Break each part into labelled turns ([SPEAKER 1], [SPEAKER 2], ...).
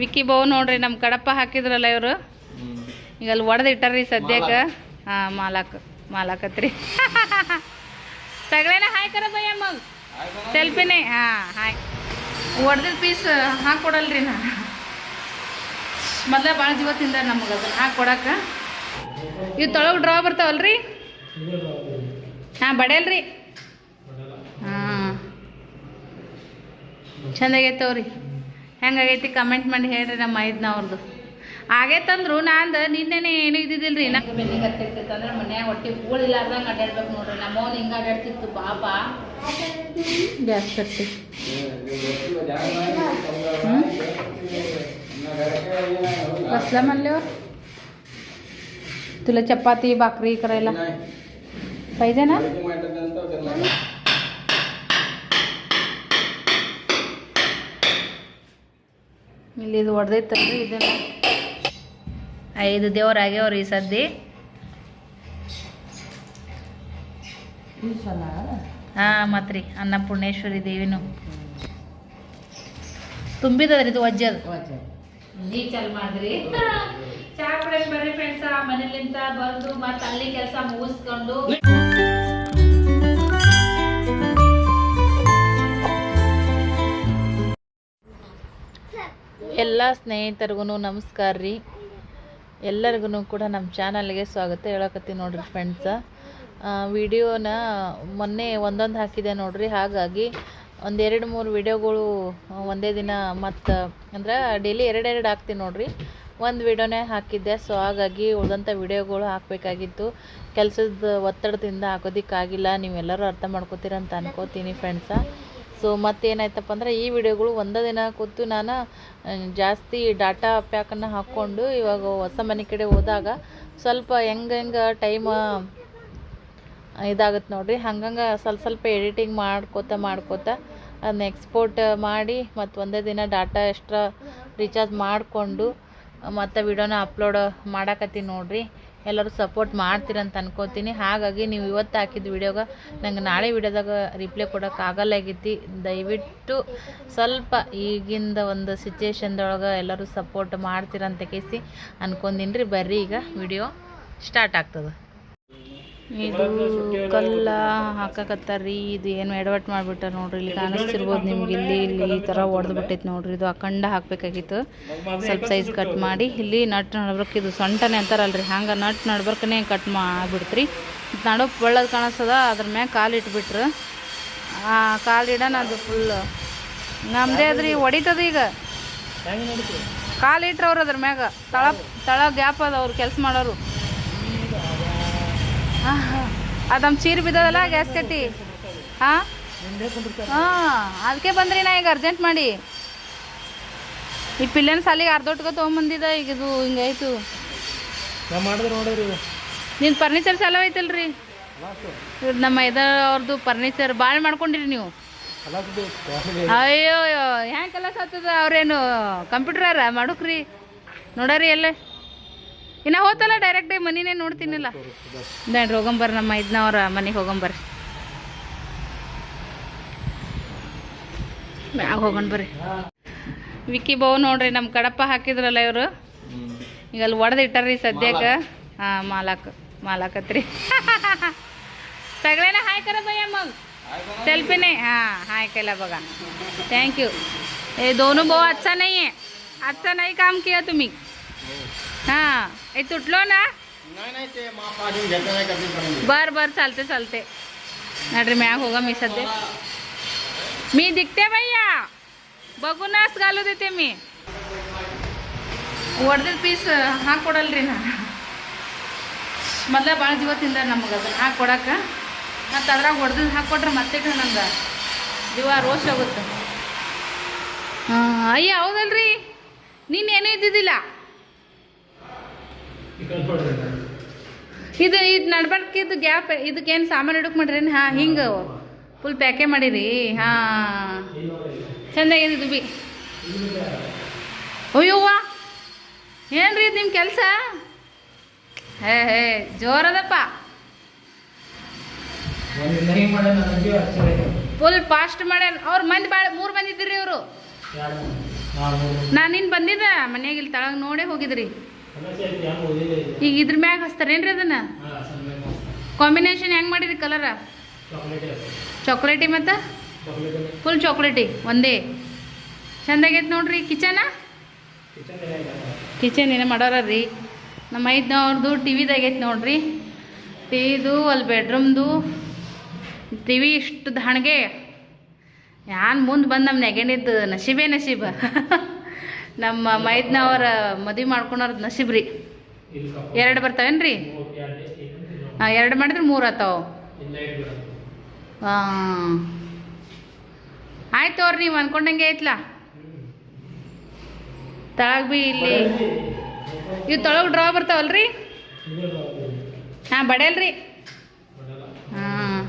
[SPEAKER 1] ವಿಕ್ಕಿ ಬೋ ನೋಡ್ರಿ ನಮ್ಮ ಕಡಪ್ಪ ಹಾಕಿದ್ರಲ್ಲ ಇವರು. ಈಗ ಅಲ್ಲಿ ಒಡೆದು ಇಟ್ಟಾರ್ರಿ ಸದ್ಯಕ್ಕೆ. ಹಾಂ ಮಾಲಾಕ್. ಮಾಲಾಕತ್ರಿ. ಸಗಳೇನ ಹಾಯ್ ಕರ ಬಯ್ಯ ಮಗ್. ಸೆಲ್ಫಿನೇ. ಹಾಂ ಹಾಯ್. ಒಡೆದಿದ್ದ ಪೀಸ್ ಹಾಕೊಡಲ್ರಿ ನಾ. ಮೊದಲ ಭಾಳ ಜೀವ ತಿಂದ ನಮಗೆ ಅದನ್ನ ಹಾಕಿ ಕೊಡಕ್ಕೆ ಇವು ತೊಳಗೆ ಡ್ರಾ ಬರ್ತಾವಲ್ರಿ? ಹಾಂ ಬಡಿಯಲ್ರಿ ಹಾಂ. ಚಂದಾಗೈತವ್ರಿ ಹೆಂಗಾಗೈತಿ ಕಮೆಂಟ್ ಮಾಡಿ ಹೇಳ್ರಿ ನಮ್ಮ ಮೈದ್ನವ್ರದ್ದು ಆಗೈತಂದ್ರು ನಾಂದು ನಿನ್ನೆನೆ ಏನು ಇದ್ದಿದ್ದಿಲ್ರಿ ನಾ ಬೆನ್ನಿಗೆ ಹತ್ತಿರ್ತೈತೆ ಅಂದ್ರೆ ಮನ್ಯಾಗ ಹೊಟ್ಟೆ ಹೂಳಿಲ್ಲಾರ್ದಂಗೆ ಅಡ್ಡಾಡ್ಬೇಕು ನೋಡ್ರಿ ನಮ್ಮವ್ನು ಹಿಂಗೆ ಅಡ್ಡಾಡ್ತಿತ್ತು ಪಾಪ ಗ್ಯಾಸ್ ಕಟ್ಟಿ कसला म्हणल्यावर तुला चपाती भाकरी करायला पाहिजे ना ಇಲ್ಲಿ ಇದು ಹೊಡೆದೈತಲ್ರಿ ಇದನ್ನ ಐದು ದೇವ್ರು ಆಗ್ಯಾವ್ರಿ ಈ ಸದ್ದಿ ಹಾಂ, ಮತ್ರಿ. ಅನ್ನಪೂರ್ಣೇಶ್ವರಿ ದೇವಿನು. ತುಂಬಿದ್ರಿ ಇದು ವಜ್ಜದ. ಚಲ್ ಮಾಡಿದ್ರಿ ಚಾ ಕುಡಿಯಕ್ ಬರ್ರಿ ಫ್ರೆಂಡ್ಸ್ ಮನೇಲಿಂದ ಬಂದು ಮತ್ತೆ ಅಲ್ಲಿ ಕೆಲಸ ಮುಗಿಸ್ಕೊಂಡು. ಎಲ್ಲ ಸ್ನೇಹಿತರಿಗೂ ನಮಸ್ಕಾರ ರೀ. ಎಲ್ಲರಿಗೂ ಕೂಡ ನಮ್ಮ ಚಾನಲ್ಗೆ ಸ್ವಾಗತ ಹೇಳಕತ್ತೀನಿ ನೋಡ್ರಿ ಫ್ರೆಂಡ್ಸ ವಿಡಿಯೋನ ಮೊನ್ನೆ ಒಂದೊಂದು ಹಾಕಿದೆ ನೋಡ್ರಿ. ಹಾಗಾಗಿ ಒಂದೆರಡು ಮೂರು ವಿಡಿಯೋಗಳು ಒಂದೇ ದಿನ ಮತ್ತು, ಅಂದ್ರೆ ಡೈಲಿ ಎರಡೆರಡು ಹಾಕ್ತೀನಿ ನೋಡ್ರಿ. ಒಂದು ವಿಡಿಯೋನೇ ಹಾಕಿದ್ದೆ. ಸೊ ಹಾಗಾಗಿ ಉಳಿದಂಥ ವಿಡಿಯೋಗಳು ಹಾಕಬೇಕಾಗಿತ್ತು. ಕೆಲಸದ ಒತ್ತಡದಿಂದ ಹಾಕೋದಕ್ಕಾಗಿಲ್ಲ. ನೀವೆಲ್ಲರೂ ಅರ್ಥ ಮಾಡ್ಕೋತೀರಂತ ಅನ್ಕೋತೀನಿ ಫ್ರೆಂಡ್ಸ ಸೊ ಮತ್ತೇನಾಯ್ತಪ್ಪ ಅಂದ್ರೆ ಈ ವಿಡಿಯೋಗಳು ಒಂದೇ ದಿನ ಕೂತು ನಾನು ಜಾಸ್ತಿ ಡಾಟಾ ಪ್ಯಾಕನ್ನು ಹಾಕ್ಕೊಂಡು ಇವಾಗ ಹೊಸ ಮನೆ ಕಡೆ ಹೋದಾಗ ಸ್ವಲ್ಪ ಹೆಂಗೆ ಹೆಂಗೆ ಟೈಮ್ ಇದಾಗುತ್ತೆ ನೋಡಿರಿ. ಹಂಗಂಗೆ ಸ್ವಲ್ಪ ಸ್ವಲ್ಪ ಎಡಿಟಿಂಗ್ ಮಾಡ್ಕೋತ ಮಾಡ್ಕೋತ ಅದನ್ನ ಎಕ್ಸ್ಪೋರ್ಟ್ ಮಾಡಿ ಮತ್ತು ಒಂದೇ ದಿನ ಡಾಟಾ ಎಕ್ಸ್ಟ್ರಾ ರೀಚಾರ್ಜ್ ಮಾಡಿಕೊಂಡು ಮತ್ತು ವಿಡಿಯೋನ ಅಪ್ಲೋಡ್ ಮಾಡಾಕತ್ತೀನಿ ನೋಡ್ರಿ. ಎಲ್ಲರೂ ಸಪೋರ್ಟ್ ಮಾಡ್ತೀರಂತ ಅನ್ಕೋತೀನಿ. ಹಾಗಾಗಿ ನೀವು ಇವತ್ತು ಹಾಕಿದ ವಿಡಿಯೋಗೆ ನಂಗೆ ನಾಳೆ ವಿಡಿಯೋದಾಗ ರಿಪ್ಲೈ ಕೊಡೋಕೆ ಆಗಲ್ಲಾಗೈತಿ ದಯವಿಟ್ಟು ಸ್ವಲ್ಪ ಈಗಿಂದ ಒಂದು ಸಿಚುವೇಷನ್ದೊಳಗೆ ಎಲ್ಲರೂ ಸಪೋರ್ಟ್ ಮಾಡ್ತೀರಂತ ಕೇಸಿ ಅನ್ಕೊಂದಿನಿ ರೀ ಬರ್ರಿ ಈಗ ವಿಡಿಯೋ ಸ್ಟಾರ್ಟ್ ಆಗ್ತದೆ. ಇದು ಕಲ್ಲ ಹಾಕಕತ್ತಾರ್ರಿ ಇದು ಏನು ಎಡವಟ್ ಮಾಡಿಬಿಟ್ಟಾರ ನೋಡ್ರಿ ಇಲ್ಲಿ ಕಾಣಿಸ್ತಿರ್ಬೋದು ನಿಮ್ಗೆ ಇಲ್ಲಿ ಇಲ್ಲಿ ಈ ಥರ ಒಡೆದು ಬಿಟ್ಟೈತೆ ನೋಡ್ರಿ ಇದು ಅಖಂಡ ಹಾಕಬೇಕಾಗಿತ್ತು. ಸ್ವಲ್ಪ ಸೈಜ್ ಕಟ್ ಮಾಡಿ ಇಲ್ಲಿ ನಟ್ ನಡ್ಬರ್ಕ್ ಇದು ಸೊಂಟನೆ ಅಂತಾರಲ್ರಿ ಹಂಗೆ ನಟ್ ನಡ್ಬರ್ಕನೇ ಕಟ್ ಮಾಡಿಬಿಡ್ತ್ರಿ. ನಡುಪ್ ಬೆಳ್ಳದು ಕಾಣಿಸ್ತದ ಅದ್ರ ಮ್ಯಾಗ ಕಾಲು ಇಟ್ಬಿಟ್ರು. ಆ ಕಾಲು ಇಡೋಣ ಅದು ಫುಲ್ ನಮ್ಮದೇ ಅದ್ರಿ ಹೊಡಿತದ ಈಗ. ಕಾಲು ಇಟ್ರು ಅವ್ರು ಅದ್ರ ಮ್ಯಾಗ ತಳ ತಳ ಗ್ಯಾಪ್ ಅದ ಅವ್ರು ಕೆಲಸ ಮಾಡೋರು. ಅದು ನಮ್ಮ ಚೀರು ಬಿದ್ದದಲ್ಲ ಗ್ಯಾಸ್ ಕಟ್ಟಿ? ಹಾಂ? ಹಾಂ ಅದಕ್ಕೆ ಬಂದ್ರಿ ನಾ ಈಗ ಅರ್ಜೆಂಟ್ ಮಾಡಿ. ಈ ಪಿಲ್ಲನ್ ಸಾಲಿಗೆ ಅರ್ಧೊಟ್ಗೆ ತೊಗೊಂಬಂದಿದ್ದ ಈಗ ಇದು ಹಿಂಗಾಯ್ತು
[SPEAKER 2] ನಾ ಮಾಡಿದ್ರೆ ನೋಡಿರಿ
[SPEAKER 1] ನಿನ್ನ ಫರ್ನಿಚರ್ ಚಲೋ ಐತಲ್ರಿ? ನಮ್ಮ ಇದ ಅವ್ರದ್ದು ಫರ್ನಿಚರ್ ಭಾಳ ಮಾಡ್ಕೊಂಡಿರಿ ನೀವು. ಅಯ್ಯೋ ಹ್ಯಾಂಗೆ ಕೆಲಸ ಆಗ್ತದ ಅವ್ರೇನು? ಕಂಪ್ಯೂಟರ್ ಮಾಡುಕ್ರಿ. ನೋಡರಿ ಎಲ್ಲೇ. ಇನ್ನ ಹೋತಲ್ಲ ಡೈರೆಕ್ಟ್ ಮನಿನೇ ನೋಡ್ತೀನಿಲ್ಲ ದಾಡ್ರಿ ಹೋಗಂಬರ್ರಿ ನಮ್ಮ ಇದನ್ನವ್ರ ಮನೆಗೆ ಹೋಗಂಬರ್ರಿ ಮ್ಯಾಗ ಹೋಗೋಣ ಬರ್ರಿ ವಿಕ್ಕಿ ಬಹು ನೋಡ್ರಿ ನಮ್ಮ ಕಡಪ ಹಾಕಿದ್ರಲ್ಲ ಇವರು ಈಗ ಅಲ್ಲಿ ಒಡೆದು ಇಟ್ಟಾರ್ರಿ ಸದ್ಯಕ್ಕೆ ಹಾಂ ಮಾಲಾಕ್ ಮಾಲಾಕತ್ರಿ सगळ्यांना हाय करा भैया मग सेल्फी नाही हां हाय केला बघा थँक्यू हे दोनों भाऊ अच्छा नाही आहे अच्छा नाही काम किया तुम्ही हां हे तुटलो ना
[SPEAKER 2] नाही नाही ते माप आधी घेतलं नाही कधी पर्यंत
[SPEAKER 1] बर बर चालते चालते नड्री ಮ್ಯಾಗ ಹೋಗ मी सध्या मी दिखते भैया बघूनच घालू देते मी ಹೊಡೆದಿದ್ದ ಪೀಸ್ ಹಾಕಿ ಕೊಡಲ್ರಿ ನಾ ಮೊದಲ ಭಾಳ ಜೀವ ತಿಂದ ನಮಗೆ ಅದನ್ನ ಹಾಕಿ ಕೊಡಕ್ಕೆ ಮತ್ತು ಅದ್ರಾಗ ಹೊಡೆದಿದ್ದು ಹಾಕ್ಕೊಟ್ರೆ ಮತ್ತೆ ನಂಗೆ ಜೀವ ರೋಷ್ ಹೋಗುತ್ತೆ ಹಾಂ ಅಯ್ಯ ಹೌದಲ್ರಿ ನೀನೇನೂ ಇದ್ದಿದ್ದಿಲ್ಲ ಇದು ಇದು ನಡ್ಬರ್ಕಿದ್ದು ಗ್ಯಾಪ್ ಇದಕ್ಕೇನು ಸಾಮಾನು ಹಿಡಕ್ ಮಾಡ್ರಿ ಹಾಂ, ಹಿಂಗೆ ಫುಲ್ ಪ್ಯಾಕೆ ಮಾಡಿರಿ. ಹಾಂ. ಚಂದಾಗಿದೆ ಇದು ಬಿ. ಅಯ್ಯವ್ವ ಏನ್ರಿ ಇದು ನಿಮ್ಮ ಕೆಲಸ? ಹೇ ಹೇ, ಜೋರದಪ್ಪ. ಫುಲ್ ಫಾಸ್ಟ್ ಮಾಡ್ಯಾನ ಅವ್ರ ಮಂದಿ ಭಾಳ ಮೂರು ಮಂದಿ ಇದ್ದಿರಿ
[SPEAKER 2] ಯಾರು
[SPEAKER 1] ನಾನು ಇನ್ನು ಬಂದಿದ್ದ. ಮನ್ಯಾಗ ಇಲ್ಲಿ ತಳಗ ನೋಡೇ ಹೋಗಿದ್ರಿ. ಈಗ ಇದ್ರ ಮ್ಯಾಗ ಹಚ್ತಾರೇನ್ರಿ ಅದನ್ನ? ಕಾಂಬಿನೇಷನ್ ಹೆಂಗೆ ಮಾಡಿದ್ರಿ ಕಲರ
[SPEAKER 2] ಚಾಕ್ಲೇಟ್
[SPEAKER 1] ಮತ್ತು? ಫುಲ್ ಚಾಕ್ಲೇಟಿ ಒಂದೇ. ಚಂದಾಗೈತೆ ನೋಡ್ರಿ ಕಿಚನ
[SPEAKER 2] ಕಿಚನ್
[SPEAKER 1] ಏನೇ ಮಾಡೋರ ರೀ ನಮ್ಮ ಐದನವ್ರದ್ದು ಟಿ ವಿದಾಗೈತೆ ನೋಡ್ರಿ. ಟಿವಿದು ಅಲ್ಲಿ ಬೆಡ್ರೂಮ್ದು ಟಿ ವಿ ಇಷ್ಟು ದಾಣಿಗೆ ಯಾನ್ ಮುಂದೆ ಬಂದು ನಮ್ಮ ನೆಗೆಂಡಿದ್ದು ನಶೀಬೇ ನಸೀಬ ನಮ್ಮ ಮೈದ್ನವರ ಮದುವೆ ನಸೀಬ್ ರೀ.
[SPEAKER 2] ಇಲ್ಲಿ ಕಪ್
[SPEAKER 1] ಎರಡು
[SPEAKER 2] ಬರ್ತಾವೇನ್ರಿ?
[SPEAKER 1] ಹಾಂ ಎರಡು ಮಾಡಿದ್ರೆ ಮೂರು ಆತಾವ. ಆಯ್ತು ಅವ್ರಿ ನೀವು ಅನ್ಕೊಂಡಂಗೆ ಐತ್ಲಾ? ತಳಗ್ಬಿ ಇಲ್ಲಿ. ಇವು ತೊಳಗೆ ಡ್ರಾ ಬರ್ತಾವಲ್ರಿ? ಹಾಂ ಬಡಿಯಲ್ರಿ ಹಾಂ.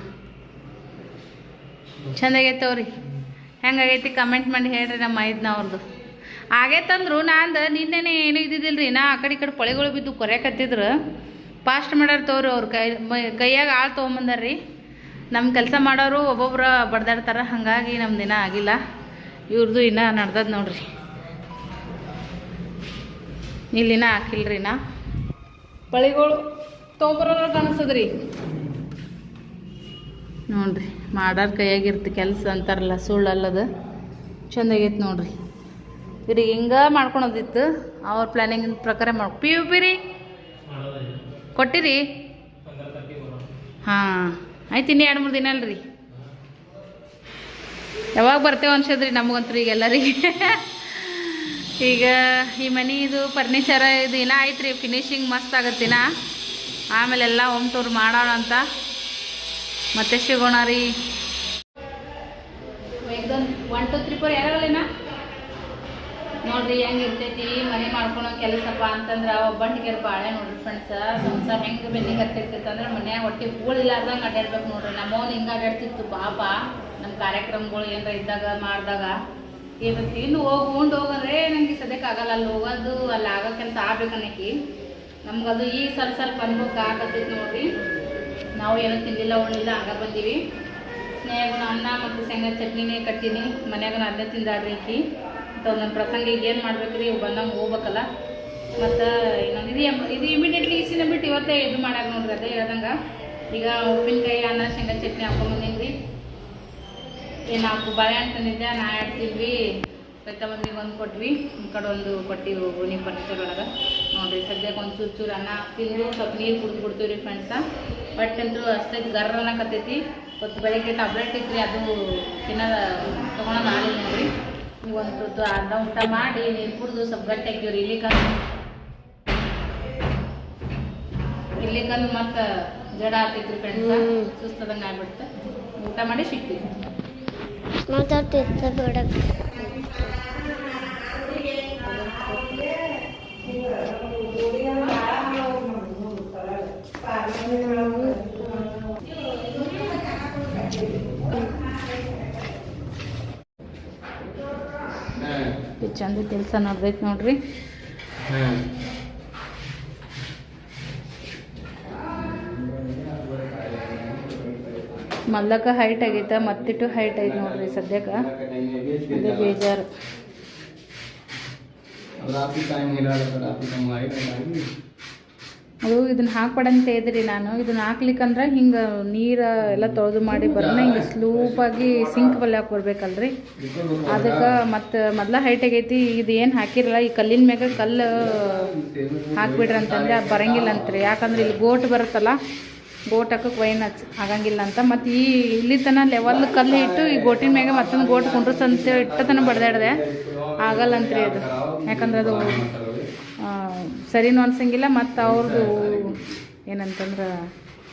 [SPEAKER 1] ಚಂದಾಗೈತವ್ರಿ ಹೆಂಗಾಗೈತಿ? ಕಮೆಂಟ್ ಮಾಡಿ ಹೇಳ್ರಿ ನಮ್ಮ ಐದ್ನವ್ರದ್ದು ಆಗೈತಂದ್ರು ನಂದು ನಿನ್ನೆನೆ ಏನು ರೀ ನಾ ಆ ಕಡೆ ಈ ಕಡೆ ಪೊಳೆಗಳು ಬಿದ್ದು ಕೊರೆಯಕತ್ತಿದ್ರು ಪಾಸ್ಟ್ ಮಾಡ್ಯಾರ ತೋರಿ ಅವ್ರು ಕೈ ಕೈಯಾಗ ಆಳು ತೊಗೊಂಬಂದಾರ್ರಿ. ನಮ್ಮ ಕೆಲಸ ಮಾಡೋರು ಒಬ್ಬೊಬ್ರು ಬಡ್ದಾಡ್ತಾರೆ, ಹಾಗಾಗಿ ನಮ್ದು ದಿನ ಆಗಿಲ್ಲ. ಇವ್ರದ್ದು ಇನ್ನೂ ನಡ್ದದ ನೋಡ್ರಿ. ಇಲ್ಲಿನ ಹಾಕಿಲ್ರಿ ನಾ. ಬಳಿಗಳು ತೊಗೊಂಬರೋರು ಕಾಣಿಸ್ತದ್ರಿ ನೋಡ್ರಿ, ಮಾಡಾರ ಕೈಯಾಗಿರ್ತಿ ಕೆಲಸ ಅಂತಾರಲ್ಲ, ಸುಳ್ಳಲ್ಲದ. ಚಂದಾಗೈತೆ ನೋಡ್ರಿ. ಇವ್ರಿಗೆ ಹಿಂಗೆ ಮಾಡ್ಕೊಳೋದಿತ್ತು. ಅವ್ರ ಪ್ಲ್ಯಾನಿಂಗ್ ಪ್ರಕಾರ ಮಾಡ್ ಪಿ ಯು ಪಿ ರೀ? ಕೊಟ್ಟಿರಿ? ಹಾಂ, ಆಯ್ತು ಇನ್ನೂ ಎರಡು ಮೂರು ದಿನ ಅಲ್ರಿ. ಯಾವಾಗ ಬರ್ತೇವೆ ಅನ್ಸದ್ರಿ ನಮಗಂತೂ ಈಗ ಎಲ್ಲರಿಗೆ. ಈಗ ಈ ಮನೆ ಇದು ಫರ್ನಿಚರ್ ಇದು ಇನ್ನ ಐತ್ರಿ ಫಿನಿಶಿಂಗ್ ಮಸ್ತ್ ಆಗತ್ತಿನ ಆಮೇಲೆ ಎಲ್ಲ ಹೋಮ್ ಟೂರ್ ಮಾಡೋಣ ಅಂತ. ಮತ್ತೆ ಸಿಗೋಣ ರೀ. ಒನ್ ಟು ತ್ರೀ ಫೋರ್ ಯಾರಾಗಲಿನ ನೋಡ್ರಿ ಹೆಂಗ್ ಇರ್ತೈತಿ, ಮನೆ ಮಾಡ್ಕೊಳೋ ಕೆಲಸಪ್ಪ ಅಂತಂದ್ರ ಒಬ್ಬಂಟಿಗೆ ಬಾಳೆ ನೋಡ್ರಿ ಫ್ರೆಂಡ್ಸ್ ಸಂಸಾರ ಹೆಂಗ್ ಬೆನ್ನಿಗೆ ಹತ್ತಿರ್ತೈತೆ ಅಂದ್ರೆ ಮನ್ಯಾಗ ಹೊಟ್ಟೆ ಇಲ್ಲಾರ್ದಂಗೆ ಅಡ್ಡಾಡ್ಬೇಕು ನೋಡ್ರಿ. ನಮ್ಮವ್ನು ಹಿಂಗೆ ಅಡ್ಡಾಡ್ತಿತ್ತು ಪಾಪ ನಮ್ಮ ಕಾರ್ಯಕ್ರಮಗಳು ಏನಾರ ಇದ್ದಾಗ ಮಾಡಿದಾಗ. ಇವತ್ತು ಇನ್ನು ಹೋಗಿ ಉಂಡು ಹೋಗಂದ್ರೆ ನಂಗೆ ಸದ್ಯಕ್ಕೆ ಆಗಲ್ಲ. ಅಲ್ಲಿ ಹೋಗೋದು, ಅಲ್ಲಿ ಆಗೋ ಕೆಲಸ ಆಗ್ಬೇಕನ್ನಕಿ ನಮ್ಗದು ಈಗ ಸ್ವಲ್ಪ ಸ್ವಲ್ಪ ಅನ್ಭವಕ್ಕೆ ಆಗತ್ತೈತಿ ನೋಡ್ರಿ. ನಾವು ಏನು ತಿನ್ನಿಲ್ಲ ಉಣ್ಣಿಲ್ಲ ಆಗ ಬಂದೀವಿ. ಸ್ನೇಹಗಳು ಅನ್ನ ಮತ್ತು ಶೇಂಗಾ ಚಟ್ನಿನೇ ಕಟ್ಟಿನಿ. ಮನ್ಯಾಗ ಅದನ್ನೇ ತಿಂದಾಡ್ರಿ ಈಕಿ. ಮತ್ತು ಒಂದೊಂದು ಪ್ರಸಂಗ ಈಗ ಏನು ಮಾಡ್ಬೇಕ್ರಿ ಇವು ಬಂದಂಗೆ ಹೋಗ್ಬೇಕಲ್ಲ. ಮತ್ತು, ಇನ್ನೊಂದು ಇದು ಇದು ಇಮಿಡಿಯೇಟ್ಲಿ ಇಸಿನ ಬಿಟ್ಟು ಇವತ್ತೇ ಇದು ಮಾಡ್ಯಾರ ನೋಡ್ರಿ, ಅದೇ ಹೇಳ್ದಂಗೆ. ಈಗ ಉಪ್ಪಿನಕಾಯಿ, ಅನ್ನ, ಶೇಂಗಾ ಚಟ್ನಿ ಹಾಕೊಂಬಂದಿನ್ರಿ ಏನು ನಾಲ್ಕು ಬಾಳೆಹಣ್ಣು ತಂದಿದ್ದೆ ನಾ ಹೇಳ್ತಿದ್ವಿ ತಿಂದ್ವಿ ರೈತ ಮಂದಿಗೆ ಒಂದು ಕೊಟ್ವಿ. ಈ ಕಡೆ ಒಂದು ಕೊಟ್ಟಿವಿ ಓಣಿ ಫರ್ನಿಚರ್ ಒಳಗೆ. ನೋಡಿರಿ ಸದ್ಯಕ್ಕೆ ಒಂದು ಚೂರು ಚೂರು ಅನ್ನ ತಿಂದು ಸ್ವಲ್ಪ ನೀರು ಕುಡ್ದು ಬಿಡ್ತೀವಿ ರೀ ಫ್ರೆಂಡ್ಸ ಬಟ್ ಅಂತೂ ಅಷ್ಟೈತಿ ಗರ್ರ ಅನ್ನಕತ್ತೈತಿ. ಇವತ್ತು ಬೆಳಗ್ಗೆ ಟ್ಯಾಬ್ಲೆಟ್ ಇತ್ತು ರೀ ಅದು ತಿನ್ನೋದು ತೊಗೊಳೋದು ಆಗಿಲ್ಲ ನೋಡ್ರಿ. ಒಂದು ತುತ್ತು ಅರ್ಧ ಊಟ ಮಾಡಿ ನೀರು ಕುಡಿದು ಸ್ವಲ್ಪ ಗಟ್ಟಿ ಹಾಕಿವ್ರಿ ಇಲ್ಲಿ ಕಂದು ಇಲ್ಲಿ ಕಂದು ಮತ್ತೆ ಜಡ ಆಗ್ತಿತ್ತು ಫ್ರೆಂಡ್ಸ ಸುಸ್ತದಂಗೆ ಆಗ್ಬಿಡ್ತ ಊಟ ಮಾಡಿ ಸಿಗ್ತೀವಿ
[SPEAKER 3] ಮಾತಾಡ್ತಿರ್ತ ಬೇಡ
[SPEAKER 1] ಇದು ಚಂದ ಕೆಲಸ ನಡೆದೈತೆ ನೋಡ್ರಿ. ಮಲ್ಲಕ ಹೈಟ್ ಆಗೈತೆ ಮತ್ತಿಟ್ಟು ಹೈಟ್ ಐತೆ ನೋಡ್ರಿ ಸದ್ಯಕ್ಕೆ. ಅದೇ ಬೇಜಾರು. ಅದು ಇದನ್ನ ಹಾಕ್ಬೇಡಂತ ಇದ್ರಿ ನಾನು. ಇದನ್ನ ಹಾಕ್ಲಿಕ್ಕಂದ್ರೆ ಹಿಂಗೆ ನೀರು ಎಲ್ಲ ತೊಳೆದು ಮಾಡಿ ಬರೋಣ ಹಿಂಗೆ ಸ್ಲೂಪಾಗಿ ಸಿಂಕ್ ಬಲ್ಲಿ ಹಾಕಿ ಬರ್ಬೇಕಲ್ರಿ. ಅದಕ್ಕೆ ಮತ್ತು ಮೊದ್ಲ ಹೈಟ್ ಆಗೈತಿ ಇದು ಏನು ಹಾಕಿರಲ್ಲ, ಈ ಕಲ್ಲಿನ ಮ್ಯಾಗ ಕಲ್ಲು ಹಾಕ್ಬಿಡ್ರಿ ಅಂತಂದ್ರೆ ಅದು ಯಾಕಂದ್ರೆ ಇಲ್ಲಿ ಗೋಟ್ ಬರುತ್ತಲ್ಲ, ಗೋಟ್ ಹಾಕಕ್ಕೆ ವೈನ್ ಹಚ್ ಆಗಂಗಿಲ್ಲ ಅಂತ. ಮತ್ತು ಈ ಇಲ್ಲಿ ತನ ಲೆವೆಲ್ ಕಲ್ಲು ಇಟ್ಟು ಈ ಗೋಟಿನ ಮ್ಯಾಗ ಮತ್ತೊಂದು ಗೋಟ್ ಅಂತ ಇಟ್ಟ ತನ ಬಡ್ದಾಡ್ದೆ. ಆಗಲ್ಲಂತ್ರಿ ಅದು. ಯಾಕಂದ್ರೆ ಅದು ಸರಿನೂ ಅನ್ಸಂಗಿಲ್ಲ, ಮತ್ತು ಅವ್ರದ್ದು ಏನಂತಂದ್ರೆ,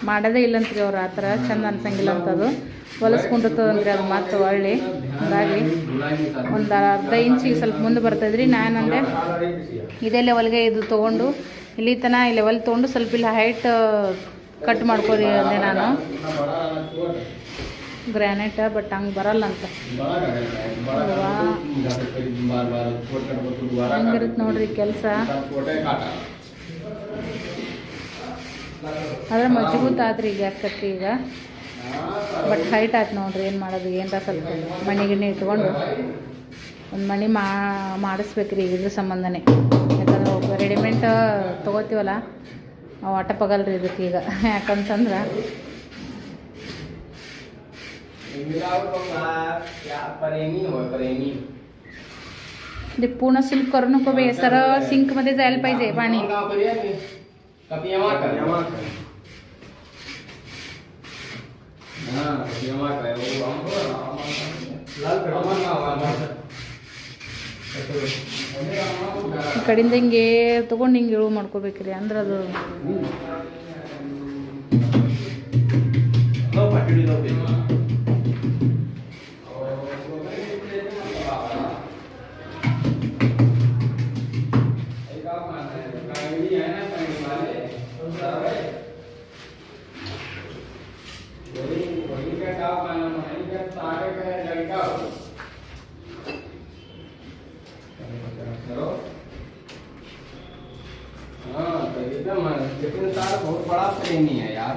[SPEAKER 1] ಮಾಡೋದೇ ಇಲ್ಲಂತ್ರಿ ಅವ್ರು ಆ ಥರ, ಚಂದ ಅನ್ಸಂಗಿಲ್ಲ ಅಂತ ಅದು ಹೊಲಸ್ಕೊಂಡಿರ್ತದಂತ್ರಿ ಅದು ಮತ್ತು ಒಳ್ಳೆ ಹಾಗಾಗಿ ಒಂದು ಅರ್ಧ ಇಂಚಿಗೆ ಸ್ವಲ್ಪ ಮುಂದೆ ಬರ್ತದ್ರಿ. ನಾನಂದೆ ಇದೇ ಲೆವೆಲ್ಗೆ ಇದು ತೊಗೊಂಡು, ಇಲ್ಲಿ ತನ ಲೆವೆಲ್ ತೊಗೊಂಡು ಸ್ವಲ್ಪ ಇಲ್ಲಿ ಹೈಟ್ ಕಟ್ ಮಾಡ್ಕೊರಿ ಅಂದೆ ನಾನು. ಗ್ರಾನೈಟ, ಬಟ್ ಹಂಗೆ ಬರಲ್ಲ ಅಂತ. ಹೆಂಗಿರುತ್ತೆ ನೋಡ್ರಿ ಕೆಲಸ. ಆದ್ರೆ ಮಜಬೂತ್ ಆದ್ರಿ ಈಗ ಯಾಕತ್ತಿ ಈಗ. ಬಟ್ ಹೈಟ್ ಆಯ್ತು ನೋಡ್ರಿ, ಏನು ಮಾಡೋದು ಏನರ ಸ್ವಲ್ಪ ಮಣಿ ಗಿಣಿ ಇಟ್ಕೊಂಡು ಒಂದು ಮಣಿ ಮಾಡಿಸ್ಬೇಕ್ರಿ ಇದ್ರ ಸಂಬಂಧನೇ. ಯಾಕಂದ್ರೆ ರೆಡಿಮೆಂಟ್ ತೊಗೋತೀವಲ್ಲ, ಅವು ಅಟಪಗಲ್ರಿ ಇದಕ್ಕೆ ಈಗ. ಯಾಕಂತಂದ್ರೆ ते पूर्ण सिल्क करू नको बे सरळ सिंकमध्ये जायला पाहिजे पाणी
[SPEAKER 2] कपियमा कर हाँ कपियमा कर वो हमको लाल कपियमा ना
[SPEAKER 1] ಈ ಕಡೆಯಿಂದ ಹಿಂಗೆ ತೊಗೊಂಡು ಹಿಂಗೆ ಇಳು ಮಾಡ್ಕೋಬೇಕ್ರಿ ಅಂದ್ರೆ ಅದು
[SPEAKER 2] लो बड़ा प्रेमी है यार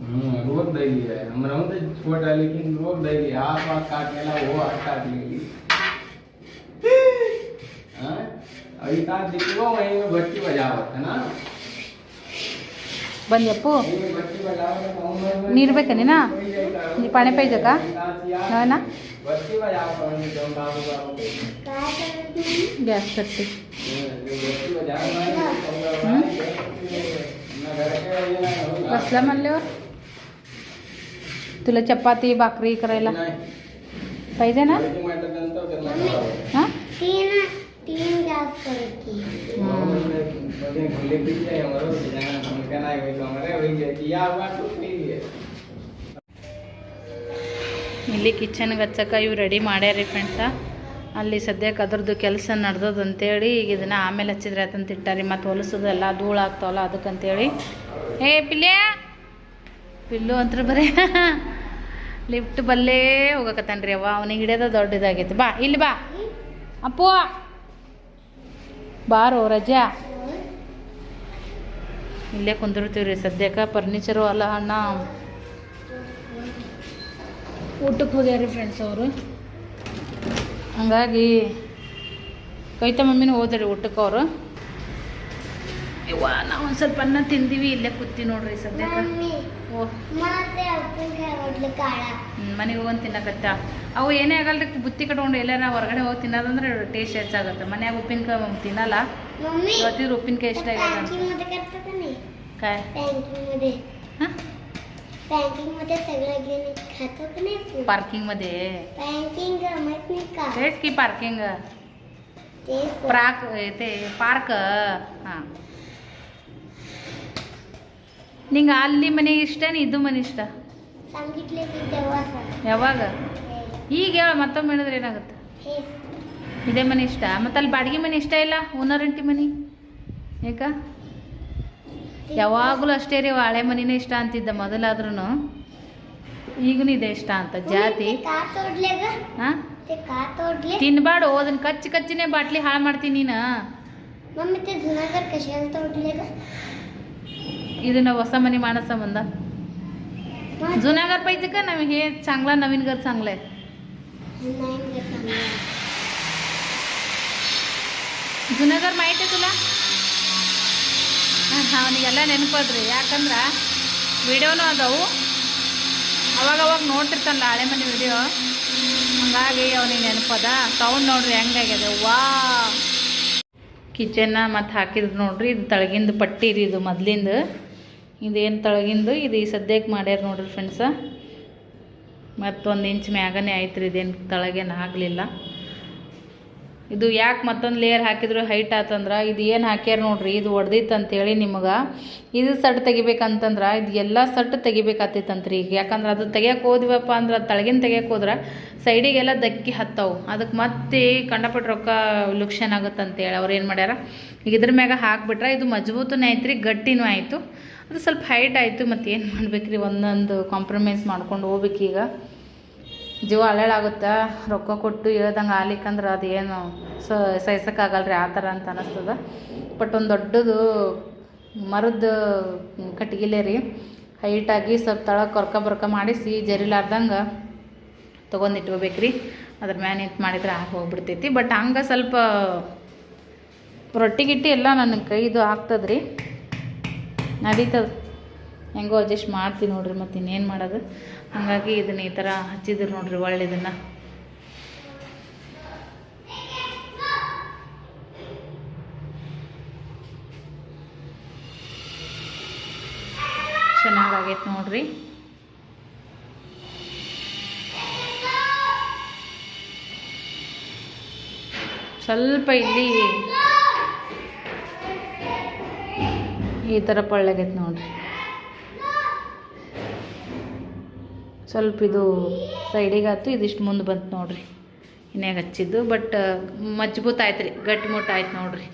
[SPEAKER 2] हम्म रोक देगी है हम रहूं तो छोटा लेकिन रोक देगी हाथ वाथ काट लेला वो हाथ काट लेगी हाँ अभी काट दिखो वहीं में बच्ची बजावत है ना
[SPEAKER 1] ಬಂದ್ಯಪ್ಪು
[SPEAKER 2] वहीं में बच्ची बजावत है उम्र में
[SPEAKER 1] ನೀರು ಬೇಕಾ ನೀನಾ ನೀ ಪಾಣಿ ಪಾಯ್ಜಕ ನಾವೇನಾ
[SPEAKER 2] बच्ची बजावत है वहीं जो बाबू बाबू के
[SPEAKER 1] ಗ್ಯಾಸ್ ಕಟ್ಟಿ
[SPEAKER 2] जो
[SPEAKER 1] कसला म्हणल्यावर तुला चपाती भाकरी करायला
[SPEAKER 2] नहीं
[SPEAKER 1] पाहिजे ना
[SPEAKER 2] बच्ची मैं तो जनता हूँ कितना
[SPEAKER 1] हां
[SPEAKER 3] तीन तीन गैस करके
[SPEAKER 1] ಇಲ್ಲಿ ಕಿಚನ್ಗೆ ಹಚ್ಚಕ್ಕೆ ಇವು ರೆಡಿ ಮಾಡ್ಯಾರಿ ಫ್ರೆಂಡ್ಸ ಅಲ್ಲಿ ಸದ್ಯಕ್ಕೆ ಅದ್ರದ್ದು ಕೆಲಸ ನಡ್ದದ ಅಂತೇಳಿ ಈಗ ಇದನ್ನು ಆಮೇಲೆ ಹಚ್ಚಿದ್ರೆ ಆತಂತ ಇಟ್ಟಾರಿ. ಮತ್ತು ಹೊಲಸದೆಲ್ಲ ಧೂಳು ಆಗ್ತಾವಲ್ಲ ಅದಕ್ಕಂತೇಳಿ ಏ ಪಿಲ್ಲೆ ಪಿಲ್ಲು ಅಂತ ಬರೀ. ಲಿಫ್ಟ್ ಬಲ್ಲೇ ಹೋಗಕತ್ತಾನ್ರಿ ಅವ ಅವನಿಗೆ ಹಿಡಿಯೋದ ದೊಡ್ಡದಾಗೈತಿ ಬಾ, ಇಲ್ಲಿ ಬಾ. ಅಪ್ಪು! ಬಾರೋ ರಜಾ. ಇಲ್ಲೇ ಕುಂದಿರ್ತೀವಿ ರೀ ಸದ್ಯಕ್ಕೆ. ಫರ್ನಿಚರು ಅಲ್ಲ ಅಣ್ಣ. ಊಟಕ್ಕೆ ಹೋಗ್ಯಾರಿ ಫ್ರೆಂಡ್ಸ್ ಅವರು. ಹಂಗಾಗಿ ಕೈತ ಮಮ್ಮಿನೂ ಹೋದ್ರಿ ಊಟಕ್ಕೆ ಅವರು? ಇವ ನಾವು ಒಂದು ಸ್ವಲ್ಪ ಅನ್ನ ತಿಂದೀವಿ ಇಲ್ಲೇ ಕೂತಿ ನೋಡ್ರಿ
[SPEAKER 3] ಸದ್ಯ
[SPEAKER 1] ಮನೆಗೆ ಹೋಗಿ ತಿನ್ನಕತ್ತ? ಅವು ಏನೇ ಆಗಲ್ರಿ ಬುತ್ತಿ ಕಟ್ಕೊಂಡು ಎಲ್ಲಾರ ಹೊರಗಡೆ ಹೋಗಿ ತಿನ್ನೋದಂದ್ರೆ ಟೇಸ್ಟ್ ಹೆಚ್ಚಾಗತ್ತೆ ಮನ್ಯಾಗ ಉಪ್ಪಿನಕಾಯಿ ಮಮ್ಮಿ
[SPEAKER 3] ತಿನ್ನಲ್ಲ.
[SPEAKER 1] ಇವತ್ತಿದ್ರೆ ಉಪ್ಪಿನಕಾಯಿ ಇಷ್ಟ ಆಗಲ್ಲ
[SPEAKER 3] ಕಾಯ್. मध्ये करतात का नाही
[SPEAKER 1] काय
[SPEAKER 3] पॅकिंग मध्ये
[SPEAKER 1] हां
[SPEAKER 3] पॅकिंग मध्ये सगळं घेऊन खातो का नाही तू
[SPEAKER 1] पार्किंगमध्ये
[SPEAKER 3] पॅकिंग माहित नाही का
[SPEAKER 1] तेच की पार्किंग
[SPEAKER 3] ते
[SPEAKER 1] प्राक ते ಪಾರ್ಕ್ ಹಾಂ ನಿಂಗೆ ಅಲ್ಲಿ ಮನೆ ಇಷ್ಟನೇ ಇದು ಮನೆ ಇಷ್ಟ
[SPEAKER 3] सांगितले की तेव्हा सांग
[SPEAKER 1] ಯಾವಾಗ
[SPEAKER 3] हे-
[SPEAKER 1] ಈಗ ಹೇಳ ಮತ್ತೊಮ್ಮೆ ಹೇಳಿದ್ರೆ ಏನಾಗುತ್ತೆ
[SPEAKER 3] हे
[SPEAKER 1] ಇದೇ ಮನೆ ಇಷ್ಟ ಮತ್ತು ಅಲ್ಲಿ ಬಾಡಿಗೆ ಮನೆ ಇಷ್ಟ ಇಲ್ಲ ಓನರ್ ಅಂಟಿ ಮನೆ ಯಾಕ ಯಾವಾಗಲೂ ಅಷ್ಟೇ ರೀ ಹಳೆ ಮನಿನೇ ಇಷ್ಟ ಅಂತಿದ್ದ ಮೊದಲಾದ್ರೂ ಈಗೂ ಇದೆ ಇಷ್ಟ ಅಂತ ಜಾತಿ. ತಿನ್ಬಾಡು ಅದನ್ನ ಕಚ್ಚಿ ಕಚ್ಚಿನೇ ಬಾಟ್ಲಿ ಹಾಳು ಮಾಡ್ತೀನಿ ನೀನು. ಇದನ್ನ ಹೊಸ ಮನೆ ಮಾಡೋ ಸಂಬಂಧ. ಜುನಾಗರ್
[SPEAKER 3] ಪೈಜಕ ನಮಗೆ ಹೇ
[SPEAKER 1] ನವೀನ್ ನವೀನ್ಗರ್ ಚಾಂಗ್ಲೆ. ಜುನಾಗರ್ ಮಾಹಿತಿ ತುಲಾ? ಅವನಿಗೆಲ್ಲ ನೆನಪದ್ರಿ. ಯಾಕಂದ್ರೆ ವಿಡಿಯೋನೂ ಅದಾವು. ಅವಾಗ ಅವಾಗ ನೋಡ್ತಿರ್ತಾನಲ್ಲ ಹಳೆ ಮನೆ ವಿಡಿಯೋ. ಹಂಗಾಗಿ ಅವನಿಗೆ ನೆನಪದ. ಸೌಂಡ್ ನೋಡ್ರಿ ಹೆಂಗಾಗ್ಯದ ವಾ ಕಿಚನ್ನ ಮತ್ತು ಹಾಕಿದ್ರು ನೋಡ್ರಿ. ಇದು ತಳಗಿಂದು ಪಟ್ಟಿ ರೀ ಇದು ಮೊದಲಿಂದ. ಇದೇನು ತಳಗಿಂದು? ಇದು ಈ ಸದ್ಯಕ್ಕೆ ಮಾಡ್ಯಾರ ನೋಡ್ರಿ ಫ್ರೆಂಡ್ಸ ಮತ್ತೊಂದು ಇಂಚ್ ಮ್ಯಾಗನೇ ಆಯ್ತು ರೀ ಇದೇನು ತಳಗೇನು ಆಗಲಿಲ್ಲ. ಇದು ಯಾಕೆ ಮತ್ತೊಂದು ಲೇಯರ್ ಹಾಕಿದ್ರು ಹೈಟ್ ಆತಂದ್ರೆ, ಇದು ಏನು ಹಾಕ್ಯಾರ ನೋಡ್ರಿ, ಇದು ಒಡ್ದಿತ್ತು ಅಂತೇಳಿ ನಿಮಗೆ. ಇದು ಸಟ್ ತೆಗಿಬೇಕಂತಂದ್ರೆ, ಇದು ಎಲ್ಲ ಸಟ್ ತೆಗಿಬೇಕಾತಿತ್ತಂತ್ರಿ ಈಗ. ಯಾಕಂದ್ರೆ ಅದು ತೆಗಿಯಕ್ಕೆ ಹೋದ್ವಪ್ಪ ಅಂದ್ರೆ ಅದು ತಳಗಿನ ತೆಗಿಯಕ್ಕೆ ಹೋದ್ರೆ ಸೈಡಿಗೆಲ್ಲ ದಕ್ಕಿ ಹತ್ತವು. ಅದಕ್ಕೆ ಮತ್ತೆ ಕಂಡಪಟ್ಟು ರೊಕ್ಕ ಲುಕ್ಷನ್ ಆಗುತ್ತಂತೇಳಿ ಅವ್ರು ಏನು ಮಾಡ್ಯಾರ, ಈಗ ಇದ್ರ ಮ್ಯಾಗ ಹಾಕ್ಬಿಟ್ರೆ ಇದು ಮಜಬೂತನೇ ಆಯ್ತು ರೀ ಗಟ್ಟಿನೂ ಆಯಿತು. ಅದು ಸ್ವಲ್ಪ ಹೈಟ್ ಆಯಿತು ಮತ್ತು ಏನು ಮಾಡ್ಬೇಕ್ರಿ ಒಂದೊಂದು ಕಾಂಪ್ರಮೈಸ್ ಮಾಡ್ಕೊಂಡು ಹೋಗ್ಬೇಕೀಗ ಜೀವ ಅಳ್ಳಾಗುತ್ತೆ ರೊಕ್ಕ ಕೊಟ್ಟು ಹೇಳ್ದಂಗೆ ಆಲಿಕ್ಕಂದ್ರೆ ಅದೇನು ಸಹಿಸಕ್ಕಾಗಲ್ಲ ರೀ ಆ ಥರ ಅಂತ ಅನ್ನಿಸ್ತದೆ ಬಟ್ ಒಂದು ದೊಡ್ಡದು ಮರದ ಕಟ್ಗಿಲೆ ರೀ. ಹೈಟಾಗಿ ಸ್ವಲ್ಪ ತಳ ಕೊರ್ಕ ಬರ್ಕ ಮಾಡಿಸಿ ಜರಿಲಾರ್ದಂಗೆ ತೊಗೊಂಡು ಇಟ್ಕೋಬೇಕ್ರಿ. ಅದ್ರ ಮ್ಯಾನ್ ನಿಂತು ಮಾಡಿದ್ರೆ ಆಗಿ ಹೋಗ್ಬಿಡ್ತೈತಿ. ಬಟ್ ಹಂಗೆ ಸ್ವಲ್ಪ ರೊಟ್ಟಿ ಗಿಟ್ಟಿ ಎಲ್ಲ ನನ್ನ ಕೈದು ಆಗ್ತದೆ ರೀ ನಡೀತದೆ. ಹೆಂಗೋ ಅಡ್ಜಸ್ಟ್ ಮಾಡ್ತೀನಿ ನೋಡ್ರಿ ಮತ್ತು ಇನ್ನೇನು ಮಾಡೋದು. ಹಾಗಾಗಿ ಇದನ್ನ ಈ ಥರ ಹಚ್ಚಿದ್ರು ನೋಡ್ರಿ ಒಳ್ಳೆ ಇದನ್ನು. ಚೆನ್ನಾಗಾಗೈತೆ ನೋಡ್ರಿ. ಸ್ವಲ್ಪ ಇಲ್ಲಿ ಈ ಥರ ಪಳ್ಳಗೈತೆ ನೋಡ್ರಿ. ಸ್ವಲ್ಪ ಇದು ಸೈಡಿಗಾತು ಇದಿಷ್ಟು ಮುಂದೆ ಬಂತು ನೋಡ್ರಿ. ಇನ್ಯಾಗ ಹಚ್ಚಿದ್ದು ಬಟ್ ಮಜ್ಬೂತ್ ಆಯ್ತು ರೀ ಗಟ್ಟಿ ಮುಟ್ಟ ಆಯ್ತು ನೋಡ್ರಿ.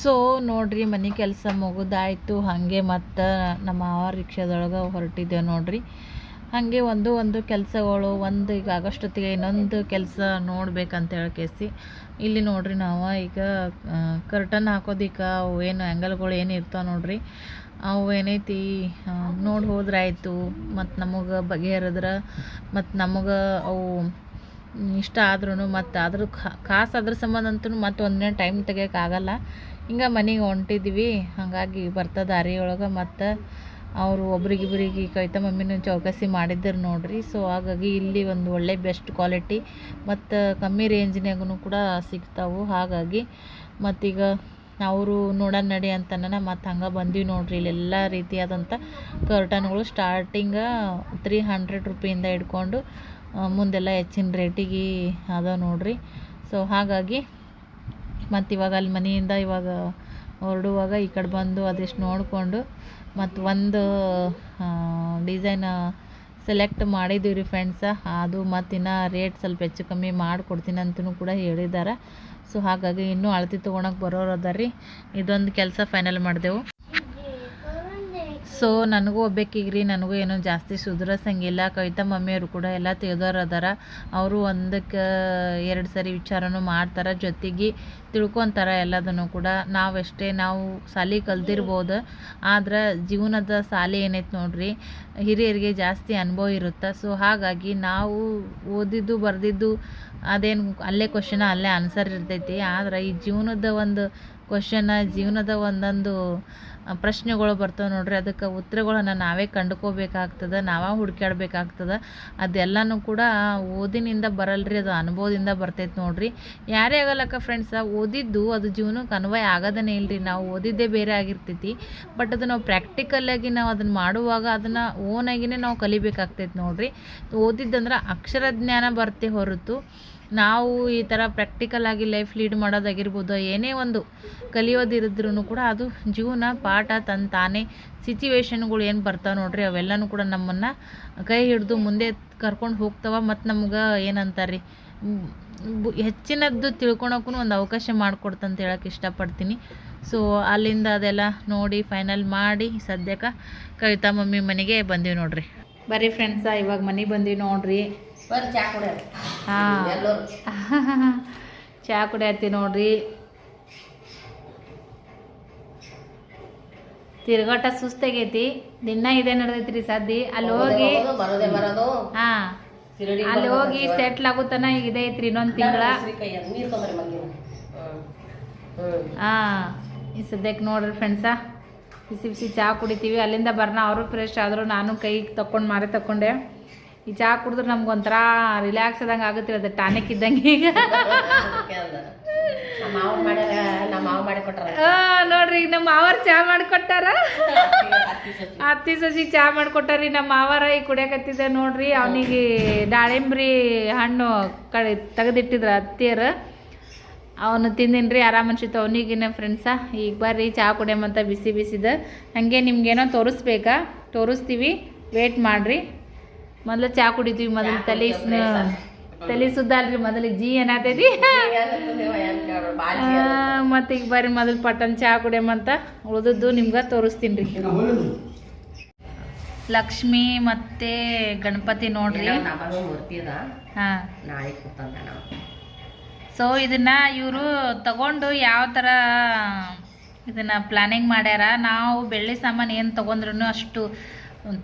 [SPEAKER 1] ಸೊ ನೋಡ್ರಿ, ಮನೆ ಕೆಲಸ ಮುಗಿದಾಯ್ತು. ಹಾಗೆ ಮತ್ತು ನಮ್ಮ ಮಾವ ರಿಕ್ಷಾದೊಳಗೆ ಹೊರಟಿದ್ದೇವೆ ನೋಡ್ರಿ. ಹಾಗೆ ಒಂದು ಒಂದು ಕೆಲಸಗಳು, ಒಂದು ಈಗ ಆಗಷ್ಟೊತ್ತಿಗೆ ಇನ್ನೊಂದು ಕೆಲಸ ನೋಡ್ಬೇಕಂತ ಹೇಳ್ಕೇಸಿ ಇಲ್ಲಿ ನೋಡ್ರಿ ನಾವು ಈಗ ಕರ್ಟನ್ ಹಾಕೋದಿಕ್ಕ ಏನು ಆ್ಯಂಗಲ್ಗಳು ಏನು ಇರ್ತಾವೆ ನೋಡ್ರಿ. ಅವು ಏನೈತಿ ನೋಡಿ ಹೋದ್ರೆ ಆಯಿತು ಮತ್ತು ನಮಗೆ ಬಗೆಹರಿದ್ರೆ ಮತ್ತು ನಮಗೆ ಅವು ಇಷ್ಟ ಆದ್ರೂ ಮತ್ತು ಅದ್ರ ಕಾಸು ಅದ್ರ ಸಂಬಂಧ ಅಂತೂ ಮತ್ತು ಒಂದಿನ ಟೈಮ್ ತೆಗಿಯೋಕ್ಕಾಗಲ್ಲ ಹಿಂಗೆ ಮನೆಗೆ ಹೊಂಟಿದ್ವಿ, ಹಾಗಾಗಿ ಬರ್ತಾ ದಾರಿ ಒಳಗೆ ಮತ್ತು ಅವರು ಒಬ್ರಿಗಿಬ್ರಿಗೆ ಕವಿತಾ ಮಮ್ಮಿನೂ ಚೌಕಾಸಿ ಮಾಡಿದ್ರು ನೋಡಿರಿ. ಸೊ ಹಾಗಾಗಿ ಇಲ್ಲಿ ಒಂದು ಒಳ್ಳೆ ಬೆಸ್ಟ್ ಕ್ವಾಲಿಟಿ ಮತ್ತು ಕಮ್ಮಿ ರೇಂಜ್ನಾಗೂ ಕೂಡ ಸಿಗ್ತಾವು. ಹಾಗಾಗಿ ಮತ್ತೀಗ ಅವರು ನೋಡೋಣ ನಡಿ ಅಂತನ ಮತ್ತು ಹಂಗೆ ಬಂದೀವಿ ನೋಡ್ರಿ ಇಲ್ಲೆಲ್ಲ ರೀತಿಯಾದಂಥ ಕರ್ಟನ್ಗಳು ಸ್ಟಾರ್ಟಿಂಗ ತ್ರೀ ಹಂಡ್ರೆಡ್ ರುಪಿಯಿಂದ ಹಿಡ್ಕೊಂಡು ಮುಂದೆಲ್ಲ ಹೆಚ್ಚಿನ ರೇಟಿಗೆ ಅದ ನೋಡ್ರಿ. ಸೊ ಹಾಗಾಗಿ ಮತ್ತು ಇವಾಗ ಅಲ್ಲಿ ಮನೆಯಿಂದ ಇವಾಗ ಹೊರಡುವಾಗ ಈ ಕಡೆ ಬಂದು ಅದಿಷ್ಟು ನೋಡಿಕೊಂಡು ಮತ್ತು ಒಂದು ಡಿಸೈನ್ ಸೆಲೆಕ್ಟ್ ಮಾಡಿದ್ದೀವಿ ರೀ ಫ್ರೆಂಡ್ಸ ಅದು ಮತ್ತು ಇನ್ನು ರೇಟ್ ಸ್ವಲ್ಪ ಹೆಚ್ಚು ಕಮ್ಮಿ ಮಾಡಿಕೊಡ್ತೀನಿ ಅಂತಲೂ ಕೂಡ ಹೇಳಿದ್ದಾರೆ ಸೊ ಹಾಗಾಗಿ ಇನ್ನೂ ಅಳತೆ ತೊಗೊಳಕ್ಕೆ ಬರೋರು ಅದಾರ ಇದೊಂದು ಕೆಲಸ ಫೈನಲ್ ಮಾಡಿದೆವು. ಸೊ ನನಗೂ ಒಬ್ಬೇಕೀಗ ರೀ ನನಗೂ ಏನೋ ಜಾಸ್ತಿ ಸುಧಾರಿಸಂಗಿಲ್ಲ. ಕವಿತಾ ಮಮ್ಮಿಯವರು ಕೂಡ ಎಲ್ಲ ತಿಳಿದವ್ರು ಅದಾರ. ಅವರು ಒಂದಕ್ಕೆ ಎರಡು ಸರಿ ವಿಚಾರನೂ ಮಾಡ್ತಾರೆ. ಜೊತೆಗೆ ತಿಳ್ಕೊತಾರೆ ಎಲ್ಲದನ್ನು ಕೂಡ. ನಾವೆಷ್ಟೇ, ನಾವು ಸಾಲಿ ಕಲ್ತಿರ್ಬೋದು ಆದ್ರೆ ಜೀವನದ ಸಾಲಿ ಏನೈತೆ ನೋಡ್ರಿ, ಹಿರಿಯರಿಗೆ ಜಾಸ್ತಿ ಅನುಭವ ಇರುತ್ತೆ? ಸೊ ಹಾಗಾಗಿ ನಾವು ಓದಿದ್ದು, ಬರೆದಿದ್ದು ಅದೇನು, ಅಲ್ಲೇ ಕ್ವಶನ ಅಲ್ಲೇ ಆನ್ಸರ್ ಇರ್ತೈತಿ. ಆದ್ರೆ ಈ ಜೀವನದ ಒಂದು ಕ್ವಶನ ಜೀವನದ ಒಂದೊಂದು ಪ್ರಶ್ನೆಗಳು ಬರ್ತವೆ ನೋಡ್ರಿ. ಅದಕ್ಕೆ ಉತ್ತರಗಳನ್ನ ನಾವೇ ಕಂಡುಕೋಬೇಕಾಗ್ತದೆ, ನಾವೇ ಹುಡುಕ್ಯಾಡ್ಬೇಕಾಗ್ತದೆ. ಅದೆಲ್ಲನೂ ಕೂಡ ಓದಿನಿಂದ ಬರಲ್ರಿ, ಅದು ಅನುಭವದಿಂದ ಬರ್ತೈತೆ ನೋಡ್ರಿ. ಯಾರೇ ಆಗಲ್ಲಕ್ಕ ಫ್ರೆಂಡ್ಸ ಓದಿದ್ದು ಅದು ಜೀವನಕ್ಕೆ ಅನ್ವಯ ಆಗೋದನ್ನೇ ಇಲ್ರಿ. ನಾವು ಓದಿದ್ದೇ ಬೇರೆ ಆಗಿರ್ತೈತಿ. ಬಟ್ ಅದು ನಾವು ಪ್ರಾಕ್ಟಿಕಲ್ಲಾಗಿ ನಾವು ಅದನ್ನು ಮಾಡುವಾಗ ಅದನ್ನು ಓನಾಗಿನೇ ನಾವು ಕಲಿಬೇಕಾಗ್ತೈತೆ ನೋಡ್ರಿ. ಓದಿದ್ದಂದ್ರೆ ಅಕ್ಷರ ಜ್ಞಾನ ಬರುತ್ತೆ ಹೊರತು ನಾವು ಈ ಥರ ಪ್ರಾಕ್ಟಿಕಲ್ ಆಗಿ ಲೈಫ್ ಲೀಡ್ ಮಾಡೋದಾಗಿರ್ಬೋದು, ಏನೇ ಒಂದು ಕಲಿಯೋದಿರಿದ್ರೂ ಕೂಡ ಅದು ಜೀವನ, ಪಾಠ ತನ್ನ ತಾನೇ ಸಿಚುವೇಶನ್ಗಳು ಏನು ಬರ್ತಾವೆ ನೋಡ್ರಿ, ಅವೆಲ್ಲನೂ ಕೂಡ ನಮ್ಮನ್ನು ಕೈ ಹಿಡಿದು ಮುಂದೆ ಕರ್ಕೊಂಡು ಹೋಗ್ತಾವ, ಮತ್ತು ನಮ್ಗೆ ಏನಂತಾರೆ ರೀ ಹೆಚ್ಚಿನದ್ದು ತಿಳ್ಕೊಳಕ್ಕೂ ಒಂದು ಅವಕಾಶ ಮಾಡಿಕೊಡ್ತಂತ ಹೇಳಕ್ಕೆ ಇಷ್ಟಪಡ್ತೀನಿ. ಸೊ ಅಲ್ಲಿಂದ ಅದೆಲ್ಲ ನೋಡಿ ಫೈನಲ್ ಮಾಡಿ ಸದ್ಯಕ್ಕೆ ಕವಿತಾ ಮಮ್ಮಿ ಮನೆಗೆ ಬಂದೀವಿ ನೋಡ್ರಿ. ಬರ್ರಿ ಫ್ರೆಂಡ್ಸ ಇವಾಗ ಮನೆಗೆ ಬಂದೀವಿ ನೋಡ್ರಿ. ಹಾಂ. ಚಹಾ ಕುಡಿಯತ್ತಿ ನೋಡ್ರಿ. ತಿರ್ಗಾಟ ಸುಸ್ತಾಗೈತಿ. ದಿನ ಇದೆ ನಡೆದೈತ್ರಿ ಸದ್ದಿ. ಅಲ್ಲಿ ಹೋಗಿ ಹಾ. ಅಲ್ಲಿ ಹೋಗಿ ಸೆಟ್ಲ್ ಆಗುತ್ತಾನ ಈಗ ಇದೆ ಐತ್ರಿ ಇನ್ನೊಂದು ತಿಂಗಳ. ಹಾ. ಈ ಸದ್ಯಕ್ಕೆ ನೋಡ್ರಿ ಫ್ರೆಂಡ್ಸ ಬಿಸಿ ಬಿಸಿ ಚಹಾ ಕುಡಿತೀವಿ. ಅಲ್ಲಿಂದ ಬರ್ನ ಅವರು ಫ್ರೆಶ್ ಆದ್ರು ನಾನು ಕೈ ತಕೊಂಡು ಮಾರಿ ತಕೊಂಡೆ ಈ ಚಹಾ ಕುಡಿದ್ರೆ ನಮ್ಗೆ ಒಂಥರ ರಿಲ್ಯಾಕ್ಸ್ ಆದಂಗೆ ಆಗುತ್ತೆ ಅದು ಟಾನಿಕ್ ಇದ್ದಂಗೆ ಈಗ. ನೋಡ್ರಿ ಈಗ ನಮ್ಮ ಮಾವರ್ ಚಹಾ ಮಾಡಿಕೊಟ್ಟಾರ?
[SPEAKER 4] ಅತ್ತಿ ಸಸಿ
[SPEAKER 1] ಚಹಾ ಮಾಡಿಕೊಟ್ಟಾರಿ ನಮ್ಮ ಮಾವರ ಈಗ ಕುಡಿಯಕತ್ತಿದ್ದೆ ನೋಡ್ರಿ ಅವನಿಗೆ ದಾಳಿಂಬ್ರಿ ಹಣ್ಣು ಕಡೆ ತೆಗೆದಿಟ್ಟಿದ್ರ ಅತ್ತಿಯರು. ಅವನು ತಿಂದಿನ್ರಿ ಆರಾಮ ಅನ್ಸಿತ್ತು ಅವನಿಗಿನ ಫ್ರೆಂಡ್ಸ ಈಗ ಬರ್ರಿ ಚಹಾ ಕುಡಿಯಮ್ಮಂತ ಬಿಸಿ ಬಿಸಿದ. ಹಾಗೆ ನಿಮ್ಗೇನೋ ತೋರಿಸ್ಬೇಕಾ? ತೋರಿಸ್ತೀವಿ ವೇಟ್ ಮಾಡ್ರಿ. ಮೊದಲು ಚಹಾ ಕುಡಿತೀವಿ ಮೊದಲು ತಲೆ ತಲೆ ಸುದ್ದ ಅಲ್ರಿ ಮೊದಲಿಗೆ ಜಿ ಏನಾತೈತಿ? ಮತ್ತೆ ಈಗ ಬರ್ರಿ ಮೊದಲು ಪಟ್ಟನ್ ಚಹಾ ಕುಡಿಯಮಂತ ಉಳಿದದ್ದು ನಿಮ್ಗೆ ತೋರಿಸ್ತೀನಿ ರೀ. ಲಕ್ಷ್ಮಿ ಮತ್ತೆ ಗಣಪತಿ ನೋಡ್ರಿ. ಹಾಂ. ಸೊ ಇದನ್ನ ಇವರು ತಗೊಂಡು ಯಾವ ಥರ ಇದನ್ನ ಪ್ಲಾನಿಂಗ್ ಮಾಡ್ಯಾರ? ನಾವು ಬೆಳ್ಳಿ ಸಾಮಾನು ಏನು ತಗೊಂಡ್ರು ಅಷ್ಟು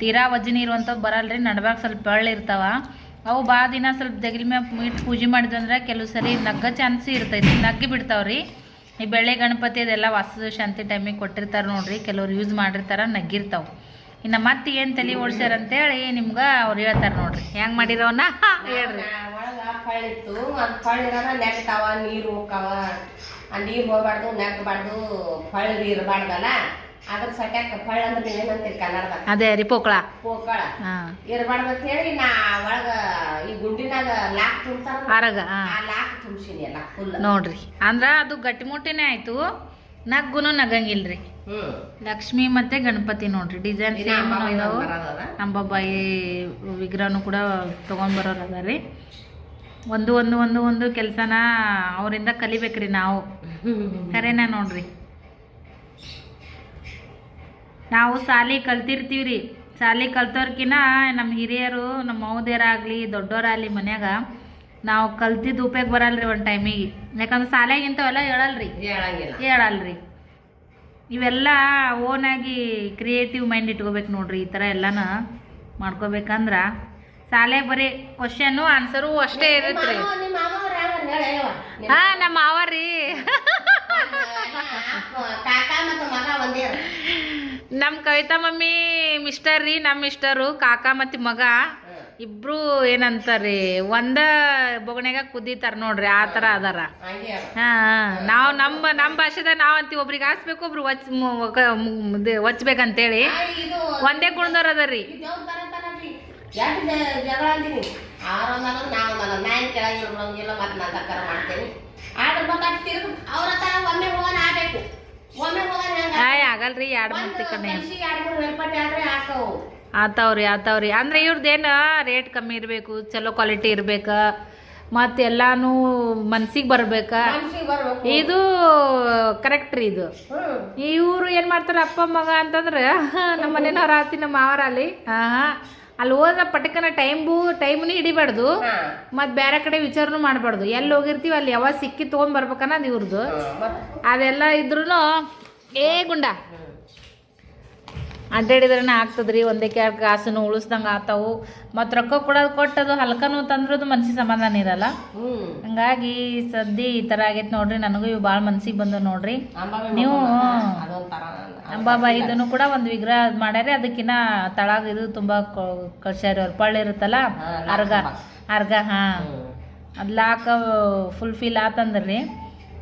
[SPEAKER 1] ತೀರಾ ವಜನ ಬರಲ್ಲ ಬರಲ್ರಿ, ನಡ್ಬಾಗ ಸ್ವಲ್ಪ ಬಳ್ಳಿರ್ತಾವೆ ಅವು ಭಾಳ ದಿನ ಸ್ವಲ್ಪ ಜಗಲಿ ಮ್ಯಾಗ ಇಟ್ಟು ಪೂಜೆ ಮಾಡಿದ್ವಂದ್ರೆ ಕೆಲವು ಸರಿ ನಗ್ಗ ಚಾನ್ಸ್ ಇರ್ತೈತಿ, ನಗ್ಗಿ ಬಿಡ್ತಾವ್ರಿ. ಈ ಬೆಳೆ ಗಣಪತಿ ಅದೆಲ್ಲ ವಾಸ್ತು ಶಾಂತಿ ಟೈಮಿಗೆ ಕೊಟ್ಟಿರ್ತಾರೆ ನೋಡ್ರಿ, ಕೆಲವ್ರು ಯೂಸ್ ಮಾಡಿರ್ತಾರೆ, ನಗ್ಗಿರ್ತಾವೆ. ಇನ್ನು ಮತ್ತೆ ಏನು ತಲೆ ಓಡಿಸ್ಯಾರ ಅಂತೇಳಿ ನಿಮ್ಗೆ ಅವ್ರು ಹೇಳ್ತಾರೆ ನೋಡ್ರಿ. ಹೆಂಗೆ ಮಾಡಿರೋನ ಹೇಳ್ರಿ.
[SPEAKER 4] ಪಳ್ಳಿತ್ತು ಅದು ಪಳ್ಳಿರೋ ನೆಗ್ತಾವ ನೀರು ಹೋಗ್ತಾವ ಆ ನೀರು ಹೋಗ್ಬಾರ್ದು ನೆಗ್ಬಾರ್ದು ಪಳ್ಳಿ ಇರಬಾರ್ದಲ್ಲ ಅದ್ರ ಸಟ್ಯಾಕ ಪಳ್ಳ ಅಂದ್ರೆ ನೀವೇನಂತೀರಿ ಕನ್ನಡದಾಗ?
[SPEAKER 1] ಅದೇ ರೀ ಪೋಕಳ.
[SPEAKER 4] ಪೋಕಳ.
[SPEAKER 1] ಹಾಂ.
[SPEAKER 4] ಇರಬಾರ್ದು ಅಂತ ಹೇಳಿ ನಾ ಒಳಗ ಈ ಗುಂಡಿನಾಗ ಲಾಕ್ ತುಂಬ್ತಾರ
[SPEAKER 1] ಆರಗ ಹಾಂ.
[SPEAKER 4] ಆ ಲಾಕ್ ತುಂಬಿಸಿನಿ ಎಲ್ಲ ಫುಲ್
[SPEAKER 1] ನೋಡ್ರಿ. ಅಂದ್ರ ಅದು ಗಟ್ಟಿಮುಟ್ಟಿನೇ ಆಯ್ತು. ನಗ್ಗುನು ನಗಂಗಿಲ್ರಿ. ಲಕ್ಷ್ಮಿ ಮತ್ತೆ ಗಣಪತಿ ನೋಡ್ರಿ. ಡಿಸೈನ್ ಸೇಮ್
[SPEAKER 4] ಅಂಬಾಬಾಯಿ
[SPEAKER 1] ವಿಗ್ರಹನು ಕೂಡ ತೊಗೊಂಡ್ಬರೋರು ಅದಾರಿ ಒಂದು ಒಂದು ಒಂದು ಒಂದು ಕೆಲಸನ ಅವರಿಂದ ಕಲಿಬೇಕ್ರಿ ನಾವು. ಕರೆನಾ ನೋಡ್ರಿ. ನಾವು ಸಾಲಿ ರೀ ಸಾಲಿ ಕಲ್ತೋರ್ಕಿನ ನಮ್ಮ ಹಿರಿಯರು ನಮ್ಮ ಮೌದೇರಾಗಲಿ ದೊಡ್ಡವರಾಗಲಿ ಮನ್ಯಾಗ ನಾವು ಕಲ್ತಿದ್ದು ಉಪಯೋಗ ಬರಲ್ರಿ ಒಂದು ಟೈಮಿಗೆ. ಯಾಕಂದ್ರೆ ಶಾಲೆಗಿಂತವೆಲ್ಲ ಹೇಳಲ್ರಿ.
[SPEAKER 4] ಹೇಳಂಗಿಲ್ಲ.
[SPEAKER 1] ಹೇಳಲ್ರಿ. ಇವೆಲ್ಲ ಓನಾಗಿ ಕ್ರಿಯೇಟಿವ್ ಮೈಂಡ್ ಇಟ್ಕೋಬೇಕು ನೋಡ್ರಿ ಈ ಥರ ಎಲ್ಲನ ಮಾಡ್ಕೋಬೇಕಂದ್ರೆ ಶಾಲೆ ಬರೀ ಕ್ವಶನ್ನು ಆನ್ಸರು ಅಷ್ಟೇ ಇರುತ್ತೆ ಹಾಂ ನಿಮ್ಮ ಮಾವರಿ
[SPEAKER 4] ಅಪ್ಪ,
[SPEAKER 1] ನಮ್ಮ ಕವಿತಾ ಮಮ್ಮಿ ಮಿಸ್ಟರ್ ರೀ ನಮ್ಮ ಮಿಸ್ಟರು ಕಾಕ ಮತ್ತು ಮಗ. ಇಬ್ರು ಏನಂತಾರ್ರಿ, ಒಂದ ಬೊಗಣೆಗ ಕುದೀತಾರ ನೋಡ್ರಿ, ಆ ಥರ ಅದಾರ. ಹಾ ನಾವು ನಮ್ಮ ನಮ್ಮ ಭಾಷೆದಾಗ ನಾವು ಅಂತೀವಿ, ಒಬ್ರಿಗೆ ಹಾಸ್ಬೇಕು, ಒಬ್ರು ಒಚ್ ಒಚ್ಬೇಕಂತೇಳಿ ಒಂದೇ ಗುಣದವ್ರ ಅದರಿ
[SPEAKER 4] ಮಾಡ್ತೇನೆ
[SPEAKER 1] ಆಯ್ ಆಗಲ್ರಿ ಎರಡು ಮೂರ್ತಿ ಕಣ್ಣೆ ಆತಾವ್ರಿ ಆತಾವ್ರಿ. ಅಂದ್ರೆ ಇವ್ರದ್ದೇನು ರೇಟ್ ಕಮ್ಮಿ ಇರಬೇಕು ಚಲೋ ಕ್ವಾಲಿಟಿ ಇರ್ಬೇಕ ಮತ್ತು ಎಲ್ಲಾನು ಮನ್ಸಿಗೆ ಬರ್ಬೇಕ. ಇದು ಕರೆಕ್ಟ್ ರೀ ಇದು. ಇವರು ಏನು ಮಾಡ್ತಾರೆ ಅಪ್ಪ ಮಗ ಅಂತಂದ್ರೆ ನಮ್ಮ ಮನೆಯವ್ರು ಆತಿ ನಮ್ಮ ಮಾವರಲ್ಲಿ ಹಾಂ ಹಾಂ ಅಲ್ಲಿ ಹೋದ್ರೆ ಪಟಕನ ಟೈಮ್ ಟೈಮ್ನು ಹಿಡಿಬಾರ್ದು.
[SPEAKER 4] ಮತ್
[SPEAKER 1] ಮತ್ತು ಬೇರೆ ಕಡೆ ವಿಚಾರನು ಮಾಡಬಾರ್ದು. ಎಲ್ಲಿ ಹೋಗಿರ್ತೀವಿ ಅಲ್ಲಿ ಯಾವಾಗ ಸಿಕ್ಕಿ ತೊಗೊಂಬರ್ಬೇಕನ್ನೋದು ಇವ್ರದ್ದು
[SPEAKER 4] ಹ್ಮ್.
[SPEAKER 1] ಅದೆಲ್ಲ ಇದ್ರೂ ಏ ಗುಂಡ ಅಡ್ಡಾಡಿದ್ರೇ ಆಗ್ತದ್ರಿ. ಒಂದೇ ಕ್ಯಾರ್ ಕಾಸನ್ನು ಉಳಿಸ್ದಂಗೆ ಆತವು. ಮತ್ತು ರೊಕ್ಕ ಕೊಡೋದು ಕೊಟ್ಟದು ಹಲ್ಕನು ತಂದ್ರದು ಮನ್ಸಿಗೆ ಸಮಾಧಾನ ಇರಲ್ಲ. ಹಂಗಾಗಿ ಸದ್ಯ ಈ ಥರ ಆಗೈತೆ ನೋಡ್ರಿ. ನನಗೂ ಇವು ಭಾಳ ಮನ್ಸಿಗೆ ಬಂದು ನೋಡ್ರಿ. ನೀವು
[SPEAKER 4] ಅಂಬಾಬಾಯಿ
[SPEAKER 1] ಅಂಬಾಬಾ ಇದನ್ನು ಕೂಡ ಒಂದು ವಿಗ್ರಹ ಮಾಡ್ಯಾರಿ. ಅದಕ್ಕಿನ್ನ ತಳಗ ಇದು ತುಂಬ ಕಳ್ಸ್ಯಾರ. ಅವ್ರು ಪಳ್ಳ ಇರುತ್ತಲ್ಲ? ಅರ್ಗ. ಅರ್ಗ ಹಾಂ. ಅದು ಲಾಕ ಫುಲ್ ಫಿಲ್ ಆತಂದ್ರಿ.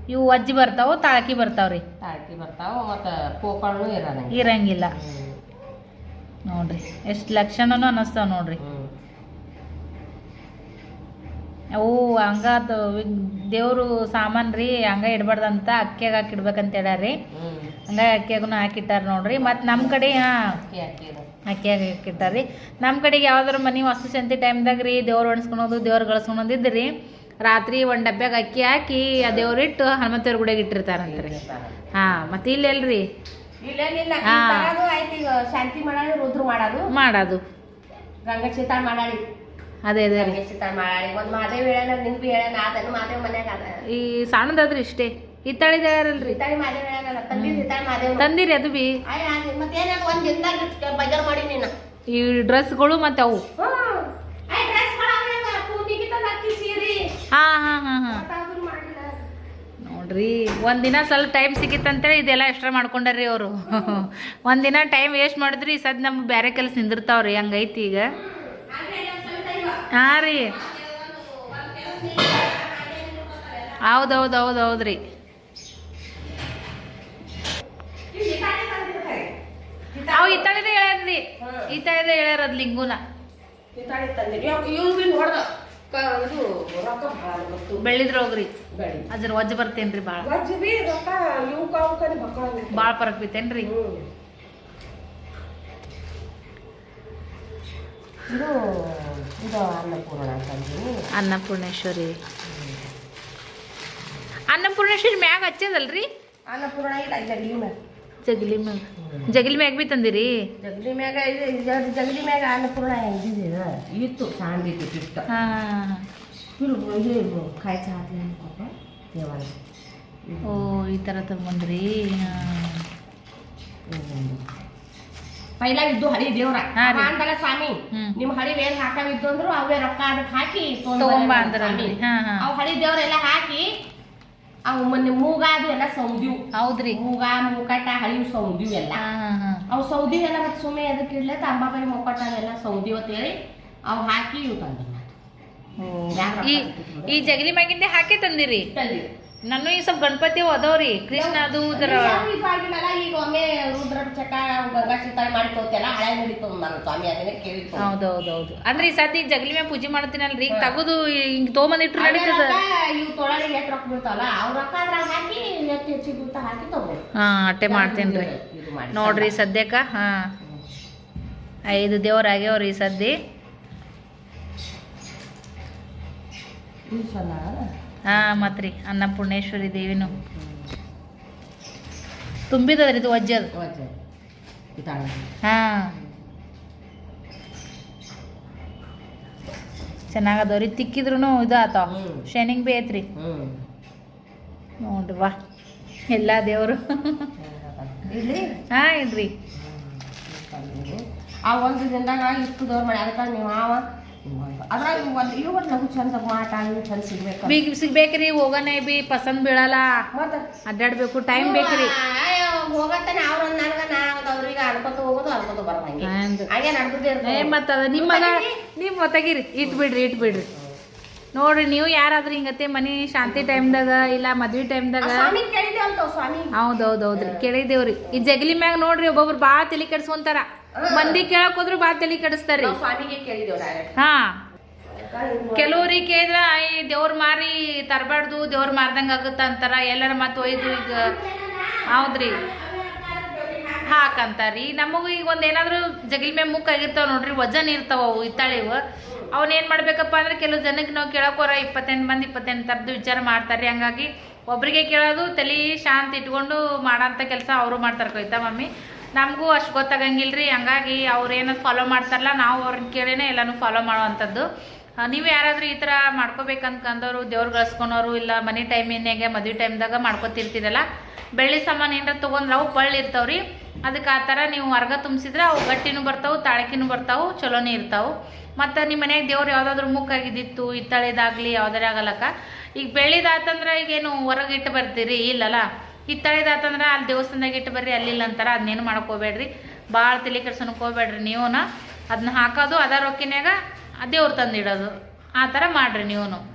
[SPEAKER 1] ಇವು ಅಜ್ಜಿ ಬರ್ತಾವ ತಾಳಕಿ ಬರ್ತಾವ್ರಿ.
[SPEAKER 4] ತಾಳಕಿ ಬರ್ತಾವ ಮತ್ತು
[SPEAKER 1] ಇರಂಗಿಲ್ಲ. ನೋಡ್ರಿ. ಎಷ್ಟು ಲಕ್ಷಣನು ಅನ್ನಿಸ್ತಾವ ನೋಡ್ರಿ.
[SPEAKER 4] ಓ
[SPEAKER 1] ಅವು ಹಂಗ ದೇವರು ಸಾಮಾನು ರೀ ಹಂಗ ಇಡಬಾರ್ದಂತ ಅಕ್ಕಿಯಾಗ ಹಾಕಿಡ್ಬೇಕಂತ ಹೇಳ್ಯಾರಿ
[SPEAKER 4] ಹ್ಮ್
[SPEAKER 1] ಹಂಗ ಅಕ್ಕಿಯಾಗೂ ಹಾಕಿಟ್ಟಾರ ನೋಡ್ರಿ. ಮತ್ತು ನಮ್ಮ ಕಡೆ ಹಾಂ ಅಕ್ಕಿಯಾಗ ಹಾಕಿಟ್ಟಾರಿ ನಮ್ಮ ಕಡೆಗೆ ಯಾವ್ದಾರ ಮನೆ ವಸ್ತು ಶಾಂತಿ ಟೈಮ್ದಾಗ ರೀ ದೇವ್ರು ಒಣಸ್ಕೊಳೋದು ದೇವ್ರು ಗಳಿಸ್ಕೊಳೋದು ಇದ್ರಿ ರಾತ್ರಿ ಒಂದು ಡಬ್ಬ್ಯಾಗ ಅಕ್ಕಿ ಹಾಕಿ ಆ ದೇವ್ರಿಟ್ಟು ಹನುಮಂತವ್ರ ಗುಡಿಯಾಗ ಇಟ್ಟಿರ್ತಾರಂತ ರೀ ಹಾಂ ಮತ್ತು ಇಲ್ಲೆಲ್ರಿ?
[SPEAKER 4] ಇಲ್ಲೇನಿಲ್ಲ
[SPEAKER 1] ಹಾ.
[SPEAKER 4] ತರದು ಆಯ್ತು ಈಗ ಶಾಂತಿ ಮಾಡಾಳಿ ರುದ್ರ ಮಾಡೋದು.
[SPEAKER 1] ಮಾಡೋದು.
[SPEAKER 4] ಗಂಗಾ ಚಿತ್ತಾಳ್ ಮಾಡಾಳಿ.
[SPEAKER 1] ಅದೇ ಅದೇ ರೀ
[SPEAKER 4] ಗಂಗಾ ಚಿತ್ತಾಳ್ ಮಾಡಾಳಿ. ಒಂದ್ ಮಾದೇವ್ ಹೇಳಣ ನಿನ್ಬಿ ಹೇಳ ಅದನ್ನು ಮಾದೇವ್ ಮನ್ಯಾಗ ಅದ
[SPEAKER 1] ಈ ಸಣ್ಣದಾದ್ರಿ ಇಷ್ಟೇ. ಹಿತ್ತಾಳಿದಾರಲ್ರಿ
[SPEAKER 4] ಹಿತ್ತಾಳಿ ಮಾದೇವ್ ಹೇಳಣ ತಂದಿ ಹಿತ್ತಾಳಿ ಮಾದೇವ್
[SPEAKER 1] ತಂದಿರಿ ಅದು ಬಿ
[SPEAKER 4] ಅಯ್ಯ ಅದು ಮತ್ತೇನಾಗ ಒಂದ್ ದಿನದಾಗ ಬಜಾರ್ ಮಾಡಿ ನೀನು
[SPEAKER 1] ಈ ಡ್ರೆಸ್ಗಳು ಮತ್ತೆ ಅವು
[SPEAKER 4] ಆಯ್ ಡ್ರೆಸ್ ಮಾಡಾವ ಪೂನಿಗೆ ತಂದು ಹಾಕಿ ಸೀರಿ
[SPEAKER 1] ಹಾಂ ಹಾಂ ಹಾಂ ಹಾಂ
[SPEAKER 4] ಮತ್ತ್ ಅದನ್ನ ಮಾಡಿಲ್ಲ
[SPEAKER 1] ನೋಡ್ರಿ ಒಂದಿನ ಸ್ವಲ್ಪ ಟೈಮ್ ಸಿಕ್ಕಿತ್ತಂತೇಳಿ ಇದೆಲ್ಲ ಎಕ್ಸ್ಟ್ರಾ ಮಾಡ್ಕೊಂಡಾರ್ರಿ ಅವರು. ಒಂದಿನ ಟೈಮ್ ವೇಸ್ಟ್ ಮಾಡಿದ್ರಿ ಸದ್ ನಮ್ಗೆ ಬೇರೆ ಕೆಲಸ ನಿಂದಿರ್ತಾವ್ರಿ ಹಂಗೈತಿ ಈಗ. ಹಾಂ ರೀ. ಹೌದು ಹೌದು ಹೌದು ಹೌದು ರೀ ಅವು ಇತ್ತಾಳಿದೆ ಹೇಳ್ಯಾರ್ರಿ ಇತ್ತಾಳಿದೆ ಹೇಳ್ಯಾರ ಅದ್ ಲಿಂಗುನ
[SPEAKER 4] ಇದು ರೊಕ್ಕ ಭಾಳ ಗೊತ್ತು.
[SPEAKER 1] ಬೆಳ್ಳಿದ್ರ ಹೋಗ್ರಿ
[SPEAKER 4] ಬೆಳಿ
[SPEAKER 1] ಅದ್ರ ವಜ್ಜ ಬರ್ತೇನ್ರಿ ಭಾಳ.
[SPEAKER 4] ವಜ್ಜಿ ಬಿ ರೊಕ್ಕ ಇವ್ಕ ಅವಕ್ಕನೆ ಮಕ್ಕಳ
[SPEAKER 1] ಭಾಳ ಪರಕ್ ಬಿತ್ತೇನ್ರಿ.
[SPEAKER 4] ಇದು ಇದು ಅನ್ನಪೂರ್ಣ ಅಂತಂದೀನಿ
[SPEAKER 1] ಅನ್ನಪೂರ್ಣೇಶ್ವರಿ. ಅನ್ನಪೂರ್ಣೇಶ್ವರಿ ಮ್ಯಾಗ ಹಚ್ಚದಲ್ರಿ?
[SPEAKER 4] ಅನ್ನಪೂರ್ಣ ಇಲ್ಲ ಜಗಲಿ ಮ್ಯಾಗ.
[SPEAKER 1] ಜಗಲಿ ಮ್ಯಾಗ. ಜಗಲಿ ಮ್ಯಾಗ ಬಿ ತಂದಿರಿ?
[SPEAKER 4] ಜಗಲಿ ಮ್ಯಾಗ ಇದು ಜಗಲಿ ಮ್ಯಾಗ ಅನ್ನಪೂರ್ಣ ಇತ್ತು ಸಾಂದಿತ್ತು ಇಷ್ಟ.
[SPEAKER 1] ಹಾಂ.
[SPEAKER 4] ಇರು ಇದು ಕಾಯ್ಚ ಹಾಕ್ಲಿ ಪಾಪ ದೇವಾಲ
[SPEAKER 1] ಓ ಈ ಥರ ತಗೊಂಡ್ರಿ ಪೈಲಾಗ
[SPEAKER 4] ಪೈಲ ಇದ್ದು ಹಳಿ ದೇವ್ರ. ಅಂದಲ್ಲ ಸ್ವಾಮಿ. ನಿಮ್ ಹಳಿ ಏನ್ ಹಾಕಾವಿದ್ದು ಅಂದ್ರು ಅವೇ ರೊಕ್ಕ ಅದಕ್ಕೆ ಹಾಕಿ ಅವ್ ಹಳಿ ದೇವ್ರೆಲ್ಲ ಹಾಕಿ ಅವು ಮೊನ್ನೆ ಮೂಗ ಅದು ಎಲ್ಲ ಸೌದಿವ್.
[SPEAKER 1] ಹೌದ್ರಿ.
[SPEAKER 4] ಮೂಗ ಮೂಕಟ ಹಳಿ ಸೌದಿವ್ ಎಲ್ಲ. ಅವು ಸೌದಿ ಎಲ್ಲ ಮತ್ತೆ ಸುಮ್ಮನೆ ಅದಕ್ಕೆ ಇಡ್ಲೆ ತಂಬಾಬಾಯಿ ಮೊಕ್ಕಟ ಅವೆಲ್ಲ ಸೌದಿ ಅಂತ ಹೇಳಿ ಅವು ಹಾಕಿ ಇವು ತಂದಿರಿ
[SPEAKER 1] ಈ ಈ ಜಗಲಿ ಮ್ಯಾಗಿಂದ ಹಾಕಿ ತಂದಿರಿ? ನಾನು ಈ ಸ್ವಲ್ಪ ಗಣಪತಿ ಓದವ್ರಿ ಕೃಷ್ಣ ಅದು
[SPEAKER 4] ಈಗ ಒಮ್ಮೆ ರುದ್ರ ಚಕ ಗಂಗಾ ಮಾಡಿ ತೋತೆಲ್ಲ ಹಳೆ ನಡೀತು ನಾನು ಸ್ವಾಮಿ ಅದನ್ನೇ ಕೇಳಿತ್ತು
[SPEAKER 1] ಹೌದೌದೌದು. ಅಂದ್ರೆ ಈ ಸತಿ ಜಗಲಿ ಮ್ಯಾಗ ಪೂಜೆ ಮಾಡ್ತೀನಲ್ರಿ? ಈಗ ತಗದು ಹಿಂಗ್ ತೊಗೊಂಬಂದಿಟ್ರು ನಡೀತದ?
[SPEAKER 4] ಇವು ತೊಳಲಿಗೆ ಎಷ್ಟು ರೊಕ್ಕ ಬೀಳ್ತಾವಲ್ಲ ಅವ್ರ ರೊಕ್ಕ ಅದ್ರಾಗ ಹಾಕಿ ಹೆಚ್ಚಿಗೆ ಬೀಳ್ತಾ ಹಾಕಿ ತಗೋ
[SPEAKER 1] ಹಾ ಅಟ್ಟೆ ಮಾಡ್ತೇನ್ರಿ. ನೋಡ್ರಿ ಸದ್ಯಕ್ಕ ಹಾ. ಐದು ದೇವ್ರ ಆಗ್ಯಾವ್ರಿ ಈ ಸದ್ದಿ. ಹಾಂ ಮತ್ತು ಮತ್ರಿ ಅನ್ನಪೂರ್ಣೇಶ್ವರಿ ದೇವಿನು. ತುಂಬಿದ್ರಿ ಇದು ವಜ್ಜದ
[SPEAKER 4] ಹಾಂ.
[SPEAKER 1] ಹಾ ಚೆನ್ನಾಗದವ್ರಿ ತಿಕ್ಕಿದ್ರು ಇದು ಆತಾವ. ಶೈನಿಂಗ್ ಬಿ ಐತ್ರಿ. ನೋಡ್ರಿ ವಾ. ಎಲ್ಲ ದೇವರು. ಹಾ ಇಲ್ರಿ
[SPEAKER 4] ಆ ಒಂದು ದಿನದಾಗ ಇಷ್ಟು ದೂರ ಮಾಡಿ ಅದಕ್ಕೆ ನೀವು ಅವ ಅದ್ರಾಗ ಒಂದು ಇವು ಒಂದು ಲಘು ಚಂದ ಮಾಟ ಇವು ಚಂದ ಸಿಗ್ಬೇಕು.
[SPEAKER 1] ಬೀಗ ಸಿಗ್ಬೇಕ್ರಿ ಹೋಗನೇ ಬಿ ಪಸಂದ್ ಬೀಳಲ್ಲ.
[SPEAKER 4] ಮತ್ತೆ?
[SPEAKER 1] ಅಡ್ಡಾಡ್ಬೇಕು ಟೈಮ್ ಬೇಕ್ರಿ.
[SPEAKER 4] ಹೋಗತ್ತಾನೆ ಅವ್ರ ನನಗ ನಾವು ಅವ್ರಿಗೆ ಅನ್ಕೋತ ಹೋಗೋದು ಅನ್ಕೋತ ಬರೋದು ಹಂಗೆ
[SPEAKER 1] ಹಂಗ್.
[SPEAKER 4] ಹಾಗೆ ನಡ್ದೇ
[SPEAKER 1] ಏ
[SPEAKER 4] ಇರ್ತದೆ
[SPEAKER 1] ಮತ್ತ ಅದ ನಿಮ್ಮ ಮಗ ಇಟ್ಬಿಡ್ರಿ ಒತ್ತಗಿರಿ ನೋಡ್ರಿ ನೀವು ಯಾರಾದ್ರೂ ಹಿಂಗತ್ತೆ ಮನಿ ಶಾಂತಿ ಟೈಮ್ದಾಗ ಇಲ್ಲ ಮದ್ವಿ ಟೈಮ್ದಾಗ? ಹೌದೌದೌದ್ರಿ ಕೇಳಿದೇವ್ರಿ ಈ ಜಗಲಿ ಮ್ಯಾಗ ನೋಡ್ರಿ ಒಬ್ಬೊಬ್ರು ಬಾಳ ತಲಿ ಕೆಡ್ಸ್ಕೊಂತಾರ. ಮಂದಿ ಕೇಳಕ್ ಹೋದ್ರು ಬಾಳ ತಲಿ ಕೆಡಿಸ್ತಾರ್ರಿ. ಹಾ. ಕೆಲವ್ರಿಗೆ ಕೇಳಿದ್ರ ಈ ದೇವ್ರ ಮಾರಿ ತರಬಾರ್ದು ದೇವ್ರ ಮಾರ್ದಂಗ ಆಗುತ್ತ ಅಂತಾರ. ಎಲ್ಲರ ಮತ್ ಒಯ್ದು ಈಗ ಹೌದ್ರಿ. ಹಾಕಂತಾರಿ ನಮಗೂ ಈಗ ಒಂದ್ ಏನಾದ್ರು ಜಗಲಿ ಮ್ಯಾಗ ಮುಕ್ ಆಗಿರ್ತಾವ ನೋಡ್ರಿ ವಜನ್ ಇರ್ತಾವ ಅವು ಇತ್ತಾಳಿವು. ಏನ್ ಮಾಡಬೇಕಪ್ಪ ಅಂದ್ರೆ ಕೆಲವು ಜನಕ್ಕೆ ನಾವು ಕೇಳಕೋರ ಇಪ್ಪತ್ತೆಂಟು ಮಂದಿ, ಇಪ್ಪತ್ತೆಂಟು ಥರದ್ದು ವಿಚಾರ ಮಾಡ್ತಾರ್ರಿ ಹಂಗಾಗಿ ಒಬ್ಬರಿಗೆ ಕೇಳೋದು ತಲೆ ಶಾಂತ ಇಟ್ಕೊಂಡು ಮಾಡೋಂಥ ಕೆಲಸ ಅವರು ಮಾಡ್ತಾರೆ ಕೊಯ್ತಾ ಮಮ್ಮಿ. ನಮಗೂ ಅಷ್ಟು ಗೊತ್ತಾಗಂಗಿಲ್ರಿ ಹಂಗಾಗಿ ಅವ್ರು ಏನಾದ್ರು ಫಾಲೋ ಮಾಡ್ತಾರಲ್ಲ, ನಾವು ಅವ್ರನ್ನ ಕೇಳೇನೆ ಎಲ್ಲನೂ ಫಾಲೋ ಮಾಡುವಂಥದ್ದು ನೀವು ಯಾರಾದರೂ ಈ ಥರ ಮಾಡ್ಕೋಬೇಕಂತಂದವರು ದೇವ್ರು ಗಳಿಸ್ಕೊಳೋರು ಇಲ್ಲ, ಮನೆ ಟೈಮಿನಾಗೆ ಮದುವೆ ಟೈಮ್ದಾಗ ಮಾಡ್ಕೊತಿರ್ತೀರಲ್ಲ, ಬೆಳ್ಳಿ ಸಾಮಾನು ಏನಾರ ತೊಗೊಂಡ್ರೆ ಅವು ಬಳ್ಳಿ ರೀ. ಅದಕ್ಕೆ ಆ ಥರ ನೀವು ಹೊರ್ಗ ತುಂಬಿಸಿದ್ರೆ ಅವು ಗಟ್ಟಿನೂ ಬರ್ತಾವೆ, ತಾಳಕಿನೂ ಬರ್ತಾವೆ, ಚಲೋನೇ ಇರ್ತಾವು. ಮತ್ತು ನಿಮ್ಮ ಮನೆಯಾಗ ದೇವ್ರು ಯಾವುದಾದ್ರೂ ಮುಕ್ಕಾಗಿದ್ದಿತ್ತು ಹಿತ್ತಳಿದಾಗಲಿ ಯಾವ್ದಾರ ಆಗಲ್ಲಕ್ಕ ಈಗ ಬೆಳ್ಳಿದಾತಂದ್ರೆ ಈಗೇನು ಹೊರಗೆ ಇಟ್ಟು ಬರ್ತೀರಿ? ಇಲ್ಲಲ್ಲ. ಹಿತ್ತಳಿದಾತಂದ್ರೆ ಅಲ್ಲಿ ದೇವಸ್ಥಾನದಾಗ ಇಟ್ಟು ಬರ್ರಿ ಅಲ್ಲಿಲ್ಲ ಅಂತಾರ ಅದನ್ನೇನು ಮಾಡ್ಕೋಬೇಡ್ರಿ ಭಾಳ ತಲೆ ಕೆಡ್ಸೋನಕ್ಕೆ ಹೋಗ್ಬೇಡ್ರಿ ಅದನ್ನ ಹಾಕೋದು, ಅದ ರೊಕ್ಕಿನಾಗ ದೇವ್ರು ತಂದಿಡೋದು. ಆ ಥರ ಮಾಡಿರಿ ನೀವುನು.